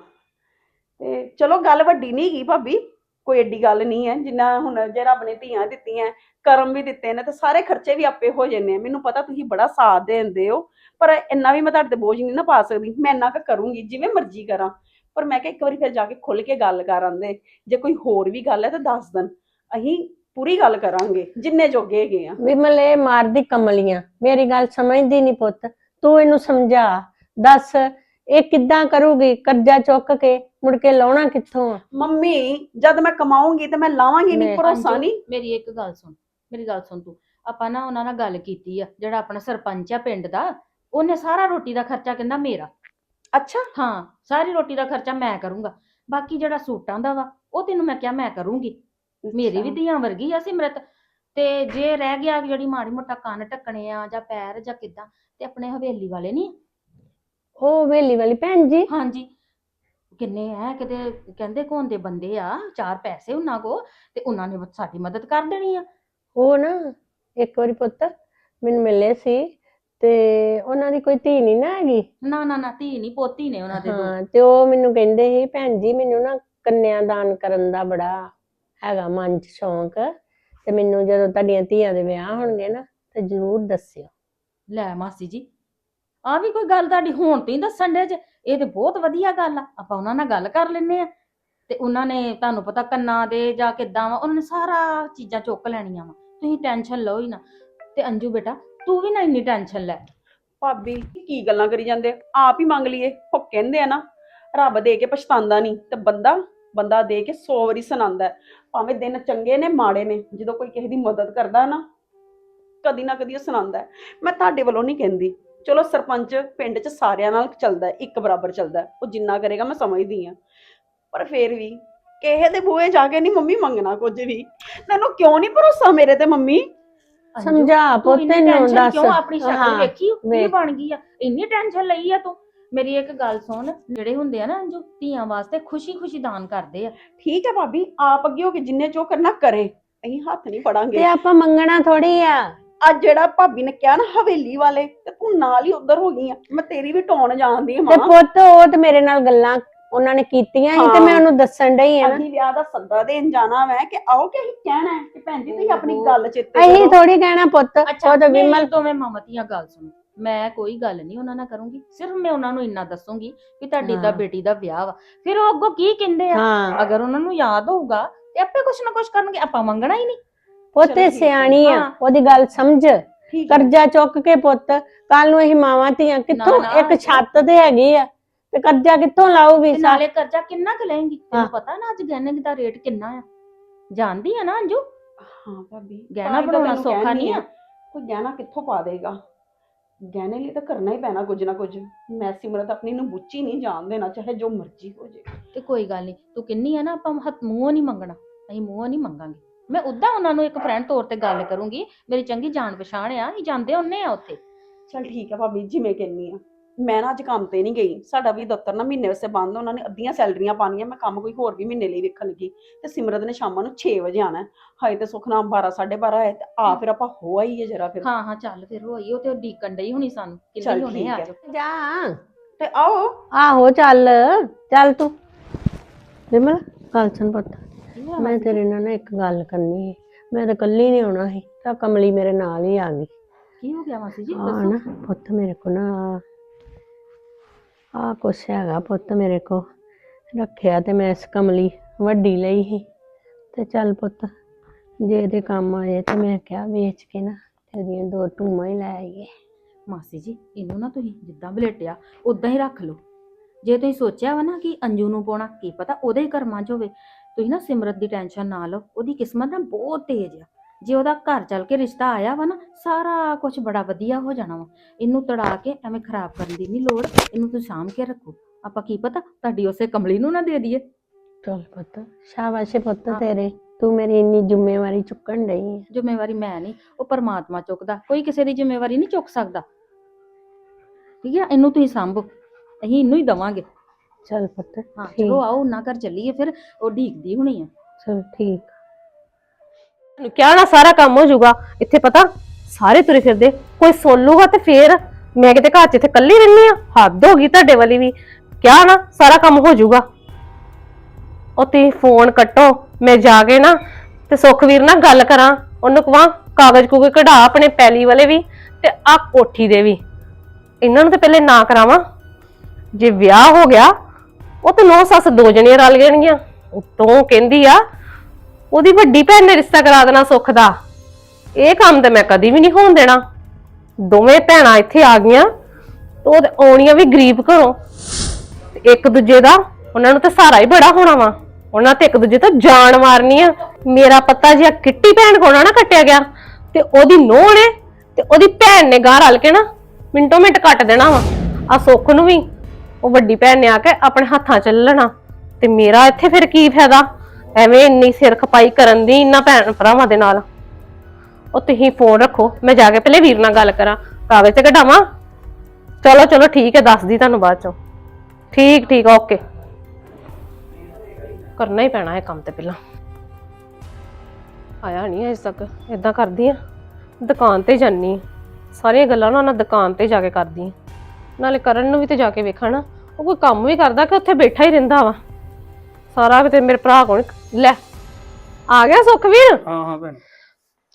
[SPEAKER 5] ਤੇ ਚਲੋ ਗੱਲ ਵੱਡੀ ਨਹੀਂ ਹੈਗੀ ਭਾਬੀ। ਕੋਈ ਏਡੀ ਗੱਲ ਨਹੀਂ ਹੈ, ਜਿੰਨਾ ਹੁਣ ਜੇ ਰੱਬ ਨੇ ਧੀਆਂ ਦਿੱਤੀਆਂ, ਕਰਮ ਵੀ ਦਿੱਤੇ ਨੇ, ਤੇ ਸਾਰੇ ਖਰਚੇ ਵੀ ਆਪੇ ਹੋ ਜਾਂਦੇ ਆ। ਮੈਨੂੰ ਪਤਾ ਤੁਸੀਂ ਬੜਾ ਸਾਥ ਦੇਂਦੇ ਹੋ, ਪਰ ਇੰਨਾ ਵੀ ਮੈਂ ਤੁਹਾਡੇ ਤੇ ਬੋਝ ਨਹੀਂ ਨਾ ਪਾ ਸਕਦੀ। ਮੈਂ ਇੰਨਾ ਕੁ ਕਰੂੰਗੀ, ਜਿਵੇਂ ਮਰਜ਼ੀ ਕਰਾਂ। ਪਰ ਮੈਂ ਕਿਹਾ ਇੱਕ ਵਾਰੀ ਫਿਰ ਜਾ ਕੇ ਖੁੱਲ ਕੇ ਗੱਲ ਕਰ ਆਂਦੇ। ਜੇ ਕੋਈ ਹੋਰ ਵੀ ਗੱਲ ਹੈ ਤਾਂ ਦੱਸ ਦੇਣ। ਅਸੀਂ ਪੂਰੀ ਗੱਲ ਕਰਾਂਗੇ, ਜਿੰਨੇ ਜੋਗੇ ਹੈਗੇ ਆ।
[SPEAKER 6] ਵਿਮਲ, ਇਹ ਮਾਰਦੀ ਕਮਲੀਆਂ। ਮੇਰੀ ਗੱਲ ਸਮਝਦੀ ਨਹੀਂ ਪੁੱਤ। ਤੂੰ ਇਹਨੂੰ ਸਮਝਾ। ਦੱਸ ਇਹ ਕਿੱਦਾਂ ਕਰੂਗੀ? ਕਰਜ਼ਾ ਚੁੱਕ ਕੇ ਮੁੜ ਕੇ ਲਾਉਣਾ ਕਿੱਥੋਂ ਆ?
[SPEAKER 5] ਮੰਮੀ ਜਦ ਮੈਂ ਕਮਾਉਂਗੀ ਤੇ ਮੈਂ ਲਾਵਾਂਗੀ ਨਹੀਂ
[SPEAKER 6] ਨਹੀਂ,
[SPEAKER 5] ਭਰੋਸਾ ਨਹੀਂ
[SPEAKER 4] ਮੇਰੀ ਇੱਕ ਗੱਲ ਸੁਣ ਮੇਰੀ ਗੱਲ ਸੁਣ ਤੂੰ। ਆਪਾਂ ਨਾ ਉਹਨਾਂ ਨਾਲ ਗੱਲ ਕੀਤੀ ਆ ਜਿਹੜਾ ਆਪਣਾ ਸਰਪੰਚ ਆ ਪਿੰਡ ਦਾ ਉਹਨੇ ਸਾਰਾ ਰੋਟੀ ਦਾ ਖਰਚਾ ਕਹਿੰਦਾ ਮੇਰਾ।
[SPEAKER 5] ਅੱਛਾ।
[SPEAKER 4] ਹਾਂ ਸਾਰੀ ਰੋਟੀ ਦਾ ਖਰਚਾ ਮੈਂ ਕਰੂੰਗਾ। ਬਾਕੀ ਜਿਹੜਾ ਸੂਟਾਂ ਦਾ ਵਾ ਉਹ ਤੈਨੂੰ ਮੈਂ ਕਿਹਾ ਮੈਂ ਕਰੂੰਗੀ। ਮੇਰੀ ਵੀ ਧੀਆਂ ਵਰਗੀ ਆ ਸਿਮਰਤ। ਤੇ ਜੇ ਰਹਿ ਗਿਆ ਜਿਹੜੀ ਮਾੜੀ ਮੋਟਾ ਕੰਨ ਟੱਕਣੇ ਆ ਜਾਂ ਪੈਰ ਜਾਂ ਕਿਦਾਂ ਤੇ ਆਪਣੇ ਹਵੇਲੀ ਵਾਲੇ ਨਹੀਂ
[SPEAKER 6] ਉਹ ਵੇਲੀ ਵਾਲੀ ਭੈਣ ਜੀ।
[SPEAKER 4] ਹਾਂਜੀ। ਕਿੰਨੇ ਐ ਕਿਤੇ ਕਹਿੰਦੇ ਕੋਣ ਦੇ ਬੰਦੇ ਆ ਚਾਰ ਪੈਸੇ ਉਹਨਾਂ ਕੋ ਤੇ ਉਹਨਾਂ ਨੇ ਸਾਡੀ ਮਦਦ ਕਰ ਦੇਣੀ ਆ।
[SPEAKER 6] ਉਹ ਨਾ ਇੱਕ ਵਾਰੀ ਪੁੱਤ ਮੈਨੂੰ ਮਿਲੇ ਸੀ ਤੇ ਉਹਨਾਂ ਦੀ ਕੋਈ ਧੀ ਨਹੀਂ ਨਾ ਹੈਗੀ?
[SPEAKER 4] ਨਾ ਨਾ ਨਾ ਧੀ ਨਹੀਂ ਪੋਤੀ ਨੇ ਉਹਨਾਂ ਦੇ ਦੋ।
[SPEAKER 6] ਹਾਂ ਤੇ ਉਹ ਮੈਨੂੰ ਕਹਿੰਦੇ ਸੀ ਭੈਣ ਜੀ ਮੈਨੂੰ ਨਾ ਕੰਨਿਆਦਾਨ ਕਰਨ ਦਾ ਬੜਾ ਹੈਗਾ ਮਨ ਚ ਸ਼ੌਂਕ ਤੇ ਮੈਨੂੰ ਜਦੋਂ ਤੁਹਾਡੀਆਂ ਧੀਆਂ ਦੇ ਵਿਆਹ ਹੋਣਗੇ ਨਾ ਤੇ ਜ਼ਰੂਰ ਦੱਸਿਓ।
[SPEAKER 4] ਲੈ ਮਾਸੀ ਜੀ ਆ ਵੀ ਕੋਈ ਗੱਲ ਤੁਹਾਡੀ ਹੁਣ ਤੋਂ ਹੀ ਦੱਸਣ ਦੇ ਜੇ। ਇਹ ਤੇ ਬਹੁਤ ਵਧੀਆ ਗੱਲ ਆ। ਆਪਾਂ ਉਹਨਾਂ ਨਾਲ ਗੱਲ ਕਰ ਲੈਨੇ ਆ। ਤੇ ਉਹਨਾਂ ਨੇ ਤੁਹਾਨੂੰ ਪਤਾ ਕੰਨਾਂ ਦੇ ਜਾਂ ਕਿੱਦਾਂ ਵਾ, ਉਹਨਾਂ ਨੇ ਸਾਰਾ ਚੀਜ਼ਾਂ ਚੁੱਕ ਲੈਣੀਆਂ ਵਾ। ਤੁਸੀਂ ਟੈਨਸ਼ਨ ਲਓ ਹੀ ਨਾ। ਤੇ ਅੰਜੂ ਬੇਟਾ, ਤੂੰ ਵੀ ਨਾ ਇੰਨੀ ਟੈਨਸ਼ਨ ਲੈ।
[SPEAKER 5] ਭਾਬੀ, ਕੀ ਗੱਲਾਂ ਕਰੀ ਜਾਂਦੇ ਆਪ ਹੀ ਮੰਗ ਲਈਏ। ਉਹ ਕਹਿੰਦੇ ਆ ਨਾ, ਰੱਬ ਦੇ ਕੇ ਪਛਤਾਉਂਦਾ ਨਹੀਂ। ਤੇ ਬੰਦਾ ਬੰਦਾ ਦੇ ਕੇ 100 ਵਾਰੀ ਸੁਣਾਉਂਦਾ ਭਾਵੇਂ ਦਿਨ ਚੰਗੇ ਨੇ, ਮਾੜੇ ਨੇ, ਜਦੋਂ ਕੋਈ ਕਿਸੇ ਦੀ ਮਦਦ ਕਰਦਾ ਨਾ, ਕਦੀ ਨਾ ਕਦੀ ਉਹ ਸੁਣਾਉਂਦਾ ਮੈਂ ਤੁਹਾਡੇ ਵੱਲੋਂ ਨਹੀਂ ਕਹਿੰਦੀ। ਚਲੋ ਸਰਪੰਚ ਪਿੰਡ 'ਚ ਸਾਰਿਆਂ ਨਾਲ ਚੱਲਦਾ ਹੈ, ਇੱਕ ਬਰਾਬਰ ਚੱਲਦਾ ਹੈ। ਉਹ ਜਿੰਨਾ ਕਰੇਗਾ ਮੈਂ ਸਮਝਦੀ ਆ ਪਰ ਫੇਰ ਵੀ ਕਿਸੇ ਦੇ ਬੂਹੇ ਜਾ ਕੇ ਨਹੀਂ ਮੰਮੀ ਮੰਗਣਾ ਕੁਝ ਵੀ। ਤੈਨੂੰ ਕਿਉਂ ਨਹੀਂ ਭਰੋਸਾ ਮੇਰੇ ਤੇ ਮੰਮੀ?
[SPEAKER 6] ਸਮਝਾ ਪੁੱਤ ਨੂੰ ਦੱਸ।
[SPEAKER 4] ਕਿਉਂ ਆਪਣੀ ਸ਼ਕਲ
[SPEAKER 6] ਹਾਂ,
[SPEAKER 4] ਵੇਖੀ? ਕੀ
[SPEAKER 6] ਵੇਖ।
[SPEAKER 4] ਬਣ ਗਈ ਆ? ਇੰਨੀ ਟੈਨਸ਼ਨ ਲਈ ਆ ਤੂੰ? ਮੇਰੀ ਇੱਕ ਗੱਲ ਸੁਣ ਜਿਹੜੇ ਹੁੰਦੇ ਆ ਨਾ ਅੰਜੂ ਧੀਆਂ ਵਾਸਤੇ ਖੁਸ਼ੀ-ਖੁਸ਼ੀ ਦਾਨ ਕਰਦੇ ਆ।
[SPEAKER 5] ਠੀਕ ਹੈ ਭਾਬੀ ਆਪ ਅੱਗੇ ਹੋ ਕੇ ਜਿੰਨੇ ਜੋ ਕਰਨਾ ਕਰੇ। ਅਸੀਂ ਹੱਥ ਨਹੀਂ ਫੜਾਂਗੇ।
[SPEAKER 6] ਤੇ ਆਪਾਂ ਮੰਗਣਾ ਥੋੜੀ ਆ।
[SPEAKER 5] ਅੱਜ ਜਿਹੜਾ ਭਾਬੀ ਨੇ ਕਿਹਾ ਨਾ ਹਵੇਲੀ ਵਾਲੇ ਤੇ ਤੂੰ ਨਾਲ ਹੀ ਉਧਰ ਹੋ ਗਈ ਆ। ਮੈਂ ਤੇਰੀ ਵੀ ਟੋਨ ਜਾਣਦੀ ਆ
[SPEAKER 6] ਤੇ
[SPEAKER 5] ਮਾਂ।
[SPEAKER 6] ਪੁੱਤ ਉਹ ਤੇ ਮੇਰੇ ਨਾਲ ਗੱਲਾਂ ਉਹਨਾਂ ਨੇ ਕੀਤੀਆਂ ਸੀ ਤੇ ਮੈਂ। ਉਹਨੂੰ ਦੱਸਣ ਡਈ ਆ ਨਾ।
[SPEAKER 5] ਅਸੀਂ ਵਿਆਹ ਦਾ ਸੱਦਾ ਦੇਣ ਜਾਣਾ ਵੈ ਕਿ ਆਓ ਕਿ ਅਸੀਂ ਕਹਿਣਾ ਹੈ ਕਿ ਭੈਣ ਜੀ ਤੁਸੀਂ ਆਪਣੀ। ਗੱਲ ਚੇਤੇ
[SPEAKER 6] ਅਸੀਂ
[SPEAKER 5] ਕਰੋ
[SPEAKER 6] ਥੋੜੀ ਕਹਿਣਾ ਪੁੱਤ ਉਹ ਤਾਂ ਵਿਮਲ
[SPEAKER 4] ਦੋਵੇਂ ਮਾਮਤੀਆਂ ਗੱਲ ਸੁਣੋ। ਮੈਂ ਕੋਈ ਗੱਲ ਨਹੀਂ ਉਹਨਾਂ ਨਾਲ ਕਰੂੰਗੀ ਸਿਰਫ ਮੈਂ ਉਹਨਾਂ ਨੂੰ ਇੰਨਾ ਦੱਸੂੰਗੀ ਕਿ ਤੁਹਾਡੀ ਦਾ
[SPEAKER 6] ਹਾਂ।
[SPEAKER 4] ਬੇਟੀ ਦਾ ਵਿਆਹ ਵਾ। ਫਿਰ ਉਹ ਅੱਗੋਂ ਕੀ ਕਹਿੰਦੇ ਆ?
[SPEAKER 6] ਹਾਂ।
[SPEAKER 4] ਅਗਰ ਉਹਨਾਂ ਨੂੰ ਯਾਦ ਹੋਊਗਾ ਤੇ ਆਪੇ ਕੁਛ ਨਾ ਕੁਛ ਕਰਨਗੇ ਆਪਾਂ ਮੰਗਣਾ ਹੀ ਨਹੀਂ।
[SPEAKER 6] ਪੁੱਤ। ਸਿਆਣੀ ਆ। ਉਹਦੀ ਗੱਲ ਸਮਝ। ਕਰਜ਼ਾ ਚੁੱਕ ਕੇ ਪੁੱਤ ਕੱਲ ਨੂੰ ਅਸੀਂ ਮਾਵਾਂ ਧੀਆਂ ਕਿੱਥੋਂ ਇੱਕ ਛੱਤ ਤੇ ਹੈਗੀ ਆ ਤੇ ਕਰਜ਼ਾ ਕਿੱਥੋਂ ਸਾ-
[SPEAKER 4] ਨਾਲੇ ਕਰਜ਼ਾ ਕਿੰਨਾ ਕੁ ਲਏਂਗੀ? ਤੈਨੂੰ। ਪਤਾ ਨਾ ਅੱਜ ਗਹਿਣੇ ਦਾ ਰੇਟ ਕਿੰਨਾ ਆ। ਜਾਣਦੀ ਆ ਨਾ ਅੰਜੂ?
[SPEAKER 5] ਹਾਂ ਭਾਬੀ
[SPEAKER 4] ਗਹਿਣਾ ਬਣਾਉਣਾ ਸੌਖਾ ਨਹੀਂ ਆ।
[SPEAKER 5] ਕੋਈ ਗਹਿਣਾ ਕਿੱਥੋਂ ਪਾ ਦੇਗਾ? ਗਹਿਣੇ ਲਈ ਤਾਂ ਕਰਨਾ ਹੀ ਪੈਣਾ ਕੁਝ ਨਾ ਕੁਝ। ਮੈਂ ਸਿਮਰਤ ਆਪਣੀ ਨੂੰ ਬੁੱਚੀ ਨਹੀਂ ਜਾਣ ਦੇਣਾ ਚਾਹੇ ਜੋ ਮਰਜ਼ੀ ਹੋ ਜੇ।
[SPEAKER 4] ਤੇ ਕੋਈ ਗੱਲ ਨਹੀਂ ਤੂੰ ਕਿੰਨੀ ਆ ਨਾ ਆਪਾਂ ਹੱਥ ਮੂੰਹੋਂ ਨਹੀਂ ਮੰਗਣਾ। ਅਸੀਂ ਮੂੰਹੋਂ ਨਹੀਂ ਮੰਗਾਂਗੇ। ਮੈਂ ਉਦਾਂ ਉਹਨਾਂ ਨੂੰ ਇੱਕ ਫਰੈਂਡ ਤੌਰ ਤੇ ਗੱਲ ਕਰੂੰਗੀ ਮੇਰੀ ਚੰਗੀ ਜਾਣ ਪਛਾਣ ਆ ਅਸੀਂ ਜਾਂਦੇ ਹੁੰਨੇ ਆ ਉੱਥੇ।
[SPEAKER 5] ਚਲ ਠੀਕ ਹੈ ਭਾਬੀ ਜਿਵੇਂ ਕਹਿੰਨੀ ਆ। ਮੈਂ ਨਾ ਅੱਜ ਕੰਮ ਤੇ ਨਹੀਂ ਗਈ। ਸਾਡਾ ਵੀ ਦਫ਼ਤਰ ਨਾ ਮਹੀਨੇ ਵਾਸਤੇ ਬੰਦ ਉਹਨਾਂ ਨੇ ਅੱਧੀਆਂ ਸੈਲਰੀਆਂ ਪਾਣੀਆਂ ਮੈਂ ਕੰਮ ਕੋਈ ਹੋਰ ਵੀ ਮਹੀਨੇ ਲਈ ਵੇਖਣ ਲੱਗੀ। ਤੇ ਸਿਮਰਤ ਨੇ ਸ਼ਾਮਾਂ ਨੂੰ 6 ਵਜੇ ਆਣਾ। ਹਾਏ ਤੇ ਸੁਖਨਾਮ 12 12:30 ਆਏ ਤੇ ਆ ਫਿਰ ਆਪਾਂ ਹੋ ਆਈਏ ਜਰਾ ਫਿਰ।
[SPEAKER 4] ਹਾਂ ਹਾਂ ਚੱਲ ਫਿਰ ਹੋਈ ਉਹ ਤੇ ਡੀਕਣ ਡਈ ਹੋਣੀ ਸਾਨੂੰ।
[SPEAKER 5] ਚੱਲ
[SPEAKER 4] ਕਿੰਨੇ ਹੋਣੇ ਆ।
[SPEAKER 6] ਜਾ।
[SPEAKER 5] ਤੇ ਆਓ।
[SPEAKER 6] ਆਹੋ ਚੱਲ। ਚੱਲ ਤੂੰ। ਵਿਮਲ ਗੱਲ ਸੁਣ ਪੁੱਤ। ਮੈਂ? ਤੇਰੇ ਨਾਲ ਨਾ ਇੱਕ ਗੱਲ ਕਰਨੀ ਸੀ। ਮੈਂ ਤਾਂ ਇਕੱਲੀ ਨਹੀਂ ਆਉਣਾ ਸੀ ਤਾਂ ਕਮਲੀ ਮੇਰੇ ਨਾਲ ਹੀ ਆ ਗਈ।
[SPEAKER 4] ਕੀ ਹੋ ਗਿਆ ਮਾਸੀ ਜੀ?
[SPEAKER 6] ਹਾਂ
[SPEAKER 4] ਦੱਸੋ।
[SPEAKER 6] ਨਾ ਪੁੱਤ ਮੇਰੇ ਕੋ ਨਾ ਆ ਕੁਛ ਹੈਗਾ ਪੁੱਤ ਮੇਰੇ ਕੋ ਰੱਖਿਆ ਤੇ ਮੈਂ ਇਸ ਕਮਲੀ ਵੱਡੀ ਲਈ ਸੀ। ਤੇ ਚੱਲ ਪੁੱਤ ਜੇ ਇਹਦੇ ਕੰਮ ਆਏ ਤੇ ਮੈਂ ਕਿਹਾ ਵੇਚ ਕੇ ਨਾ ਤੇਰੀਆਂ ਦੋ ਟੂਮਾਂ ਹੀ ਲੈ ਆਈਏ।
[SPEAKER 4] ਮਾਸੀ ਜੀ ਇਹਨੂੰ ਨਾ ਤੁਸੀਂ ਜਿੱਦਾਂ ਬਲੇਟਿਆ ਉਦਾਂ ਹੀ ਰੱਖ ਲਓ। ਜੇ ਤੁਸੀਂ ਸੋਚਿਆ ਵਾ ਨਾ ਕਿ ਅੰਜੂ ਨੂੰ ਪਾਉਣਾ ਕੀ ਪਤਾ ਉਹਦੇ ਹੀ ਕਰਮਾਂ 'ਚ ਹੋਵੇ। ਤੁਸੀਂ ਨਾ ਸਿਮਰਤ ਦੀ ਟੈਨਸ਼ਨ ਨਾ ਲਓ ਉਹਦੀ ਕਿਸਮਤ ਨਾ ਬਹੁਤ ਤੇਜ਼ ਆ। ਜੇ ਉਹਦਾ ਘਰ ਚੱਲ ਕੇ ਰਿਸ਼ਤਾ ਆਇਆ ਵਾ ਨਾ ਸਾਰਾ ਕੁਝ ਬੜਾ ਵਧੀਆ ਹੋ ਜਾਣਾ ਵਾ। ਇਹਨੂੰ ਤੜਾ ਕੇ ਐਵੇਂ ਖਰਾਬ ਕਰਨ ਦੀ ਨਹੀਂ ਲੋੜ ਇਹਨੂੰ ਤੁਸੀਂ ਸਾਂਭ ਕੇ ਰੱਖੋ। ਆਪਾਂ ਕੀ ਪਤਾ ਤੁਹਾਡੀ ਉਸੇ ਕਮਲੀ ਨੂੰ ਨਾ ਦੇ ਦਈਏ।
[SPEAKER 6] ਚੱਲ ਪੁੱਤ ਸ਼ਾਬਾਸ਼ ਏ ਪੁੱਤ
[SPEAKER 4] ਹਾਂ।
[SPEAKER 6] ਤੇਰੇ। ਤੂੰ ਮੇਰੀ ਇੰਨੀ ਜ਼ਿੰਮੇਵਾਰੀ ਚੁੱਕਣ ਡਈ ਹੈ
[SPEAKER 4] ਜ਼ਿੰਮੇਵਾਰੀ ਮੈਂ ਨਹੀਂ ਉਹ ਪਰਮਾਤਮਾ ਚੁੱਕਦਾ। ਕੋਈ ਕਿਸੇ ਦੀ ਜ਼ਿੰਮੇਵਾਰੀ ਨਹੀਂ ਚੁੱਕ ਸਕਦਾ। ਠੀਕ ਹੈ ਇਹਨੂੰ ਤੁਸੀਂ ਸੰਭੋ। ਅਸੀਂ ਇਹਨੂੰ ਹੀ ਦਵਾਂਗੇ।
[SPEAKER 6] ਚੱਲ ਪੁੱਤ
[SPEAKER 4] ਹਾਂ। ਚਲੋ ਆਓ ਨਾ ਘਰ ਚੱਲੀਏ ਫਿਰ ਉਹ ਢੀਕਦੀ ਹੋਣੀ ਆ।
[SPEAKER 6] ਚਲ ਠੀਕ।
[SPEAKER 1] ਤੈਨੂੰ ਕਿਹਾ ਨਾ ਸਾਰਾ ਕੰਮ ਹੋ ਜਾਊਗਾ ਇੱਥੇ ਪਤਾ ਸਾਰੇ ਤੁਰੇ ਫਿਰਦੇ ਕੋਈ ਸੁਣ ਲੂਗਾ ਤੇ ਫੇਰ ਮੈਂ ਕਿਤੇ ਘਰ 'ਚ ਇੱਥੇ ਇਕੱਲੀ ਰਹਿੰਦੀ ਆ ਹੱਦ ਹੋ ਗਈ ਤੁਹਾਡੇ ਵਾਲੀ ਵੀ। ਕਿਹਾ ਨਾ ਸਾਰਾ ਕੰਮ ਹੋ ਜਾਊਗਾ। ਉਹ ਤੁਸੀਂ ਫੋਨ ਕੱਟੋ ਮੈਂ ਜਾ ਕੇ ਨਾ ਤੇ ਸੁਖਵੀਰ ਨਾਲ ਗੱਲ ਕਰਾਂ ਉਹਨੂੰ ਕਹਾਂ ਕਾਗਜ਼ ਕੂਗਜ਼ ਕਢਾ ਆਪਣੇ ਪੈਲੀ ਵਾਲੇ ਵੀ ਤੇ ਆ ਕੋਠੀ ਦੇ ਵੀ। ਇਹਨਾਂ ਨੂੰ ਤੇ ਪਹਿਲੇ ਨਾ ਕਰਾਵਾਂ। ਜੇ ਵਿਆਹ ਹੋ ਗਿਆ ਉਹ ਤੇ ਨੌ ਸੱਸ ਦੋ ਜਣੀਆਂ ਰਲ ਜਾਣਗੀਆਂ ਉਤੋਂ ਕਹਿੰਦੀ ਆ, ਉਹਦੀ ਵੱਡੀ ਭੈਣ ਨੇ ਰਿਸ਼ਤਾ ਕਰਾ ਦੇਣਾ ਸੁੱਖ ਦਾ। ਇਹ ਕੰਮ ਤੇ ਮੈਂ ਕਦੀ ਵੀ ਨਹੀਂ ਹੋਣ ਦੇਣਾ। ਦੋਵੇਂ ਭੈਣਾਂ ਇੱਥੇ ਆ ਗਈਆਂ ਤੇ ਆਉਣੀਆਂ ਵੀ ਗਰੀਬ ਘਰੋਂ। ਤੇ ਇੱਕ ਦੂਜੇ ਦਾ ਉਹਨਾਂ ਨੂੰ ਤਾਂ ਸਹਾਰਾ ਹੀ ਬੜਾ ਹੋਣਾ ਵਾ। ਉਹਨਾਂ ਤੇ ਇੱਕ ਦੂਜੇ ਤੋਂ ਜਾਨ ਮਾਰਨੀ ਆ। ਮੇਰਾ ਪੱਤਾ ਜਿਹਾ ਕਿੱਟੀ ਭੈਣ ਕੋਲ ਨਾ ਕੱਟਿਆ ਗਿਆ। ਤੇ ਉਹਦੀ ਨੂੰਹ ਨੇ ਤੇ ਉਹਦੀ ਭੈਣ ਨੇ ਗਾਂ ਰਲ ਕੇ ਨਾ ਮਿੰਟੋ ਮਿੰਟ ਕੱਟ ਦੇਣਾ ਵਾ। ਆ ਸੁੱਖ ਨੂੰ ਵੀ ਉਹ ਵੱਡੀ ਭੈਣ ਨੇ ਆ ਕੇ ਆਪਣੇ ਹੱਥਾਂ ਚ ਲੈਣਾ ਤੇ ਮੇਰਾ ਇੱਥੇ ਫਿਰ ਕੀ ਫਾਇਦਾ? ਐਵੇਂ ਇੰਨੀ ਸਿਰ ਖਪਾਈ ਕਰਨ ਦੀ ਇਹਨਾਂ ਭੈਣ ਭਰਾਵਾਂ ਦੇ ਨਾਲ। ਉਹ ਤੁਸੀਂ ਫੋਨ ਰੱਖੋ, ਮੈਂ ਜਾ ਕੇ ਪਹਿਲੇ ਵੀਰ ਨਾਲ ਗੱਲ ਕਰਾਂ। ਕਾਗਜ਼ ਤੇ ਕਢਾਵਾਂ? ਚਲੋ ਚਲੋ ਠੀਕ ਹੈ, ਦੱਸਦੀ ਤੁਹਾਨੂੰ ਬਾਅਦ ਚੋਂ। ਠੀਕ ਠੀਕ ਓਕੇ ਕਰਨਾ ਹੀ ਪੈਣਾ ਇਹ ਕੰਮ ਤੇ ਪਹਿਲਾਂ। ਆਇਆ ਨਹੀਂ ਅਜੇ ਤੱਕ ਇਦਾਂ ਕਰਦੀ ਆ। ਦੁਕਾਨ ਤੇ ਜਾਨੀ ਸਾਰੀਆਂ ਗੱਲਾਂ ਨਾ ਉਹਨਾਂ ਦੁਕਾਨ ਤੇ ਜਾ ਕੇ ਕਰਦੀ ਆਂ। ਨਾਲੇ ਕਰਨ ਨੂੰ ਵੀ ਤੇ ਜਾ ਕੇ ਵੇਖਾਂ ਨਾ। ਉਹ ਕੋਈ ਕੰਮ ਵੀ ਕਰਦਾ ਕਿ ਉੱਥੇ ਬੈਠਾ ਹੀ ਰਹਿੰਦਾ ਵਾ। ਸਾਰਾ ਤੇ ਮੇਰੇ ਭਰਾ ਕੋਲ ਲੈ ਆ ਗਿਆ ਸੁਖਵੀਰ?
[SPEAKER 2] ਹਾਂ ਹਾਂ ਭੈਣ।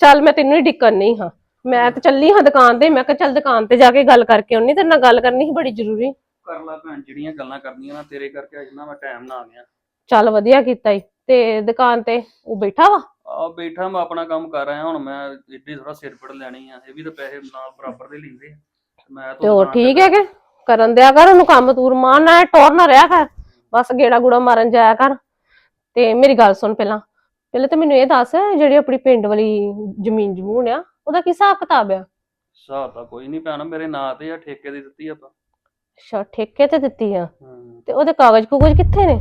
[SPEAKER 1] ਚੱਲ ਮੈਂ ਤੈਨੂੰ ਹੀ ਡਿੱਕਣ ਨਹੀਂ ਹਾਂ। ਮੈਂ ਤਾਂ ਚੱਲੀ ਹਾਂ ਦੁਕਾਨ ਤੇ ਮੈਂ ਕਿਹਾ ਚੱਲ ਦੁਕਾਨ ਤੇ ਜਾ ਕੇ ਗੱਲ ਕਰਕੇ ਆਉਣੀ ਤੇਰੇ ਨਾਲ ਗੱਲ ਕਰਨੀ ਸੀ ਬੜੀ ਜ਼ਰੂਰੀ।
[SPEAKER 2] ਕਰ ਲੈ ਭੈਣ ਜਿਹੜੀਆਂ ਗੱਲਾਂ ਕਰਨੀਆਂ ਨਾ ਤੇਰੇ ਕਰਕੇ ਅੱਜ ਨਾ ਮੈਂ ਟਾਈਮ ਨਾ ਆ ਗਿਆ
[SPEAKER 1] ਚੱਲ ਵਧੀਆ ਕੀਤਾ ਈ। ਤੇ ਦੁਕਾਨ ਤੇ ਉਹ ਬੈਠਾ ਵਾ?
[SPEAKER 2] ਆ ਬੈਠਾ ਮੈਂ ਆਪਣਾ ਕੰਮ ਕਰ ਰਿਹਾ ਹੁਣ ਮੈਂ ਇੱਡੀ ਥੋੜਾ ਸਿਰ ਪੜ ਲੈਣੀ ਆ। ਇਹ ਵੀ ਤਾਂ ਪੈਸੇ ਨਾਲ ਬਰਾਬਰ ਦੇ ਲੈਂਦੇ ਆ। ਮੈਂ
[SPEAKER 1] ਤੇ ਉਹ ਠੀਕ ਹੈ ਕਿ ਕਰਨ ਦਿਆ ਕਰ ਉਹਨੂੰ ਕੰਮ ਤੂਰ ਮਾਰ ਨਾ ਟੋਰ ਨਾ ਰਿਹਾ ਕਰ। ਬਸ ਗੇੜਾ ਗੂੜਾ ਮਾਰਨ ਜਾਇਆ ਕਰ। ਤੇ ਮੇਰੀ ਗੱਲ ਸੁਣ ਪਹਿਲਾਂ। ਪਹਿਲਾਂ ਤੇ ਮੈਨੂੰ ਇਹ ਦੱਸ ਜਿਹੜੀ ਆਪਣੀ ਪਿੰਡ ਵਾਲੀ ਜ਼ਮੀਨ ਜਮੂਨ ਆ ਉਹਦਾ ਕੀ ਹਿਸਾਬ ਕਿਤਾਬ ਆ?
[SPEAKER 2] ਹਿਸਾਬ ਤਾਂ ਕੋਈ ਨਹੀਂ ਭੈਣ ਮੇਰੇ ਨਾਂ ਤੇ ਆ ਠੇਕੇ ਦੀ ਦਿੱਤੀ ਆਪਾਂ।
[SPEAKER 1] ਅੱਛਾ ਠੇਕੇ ਤੇ ਦਿੱਤੀ ਆ? ਤੇ ਉਹਦੇ ਕਾਗਜ਼ ਕੁਗਜ਼ ਕਿੱਥੇ ਨੇ?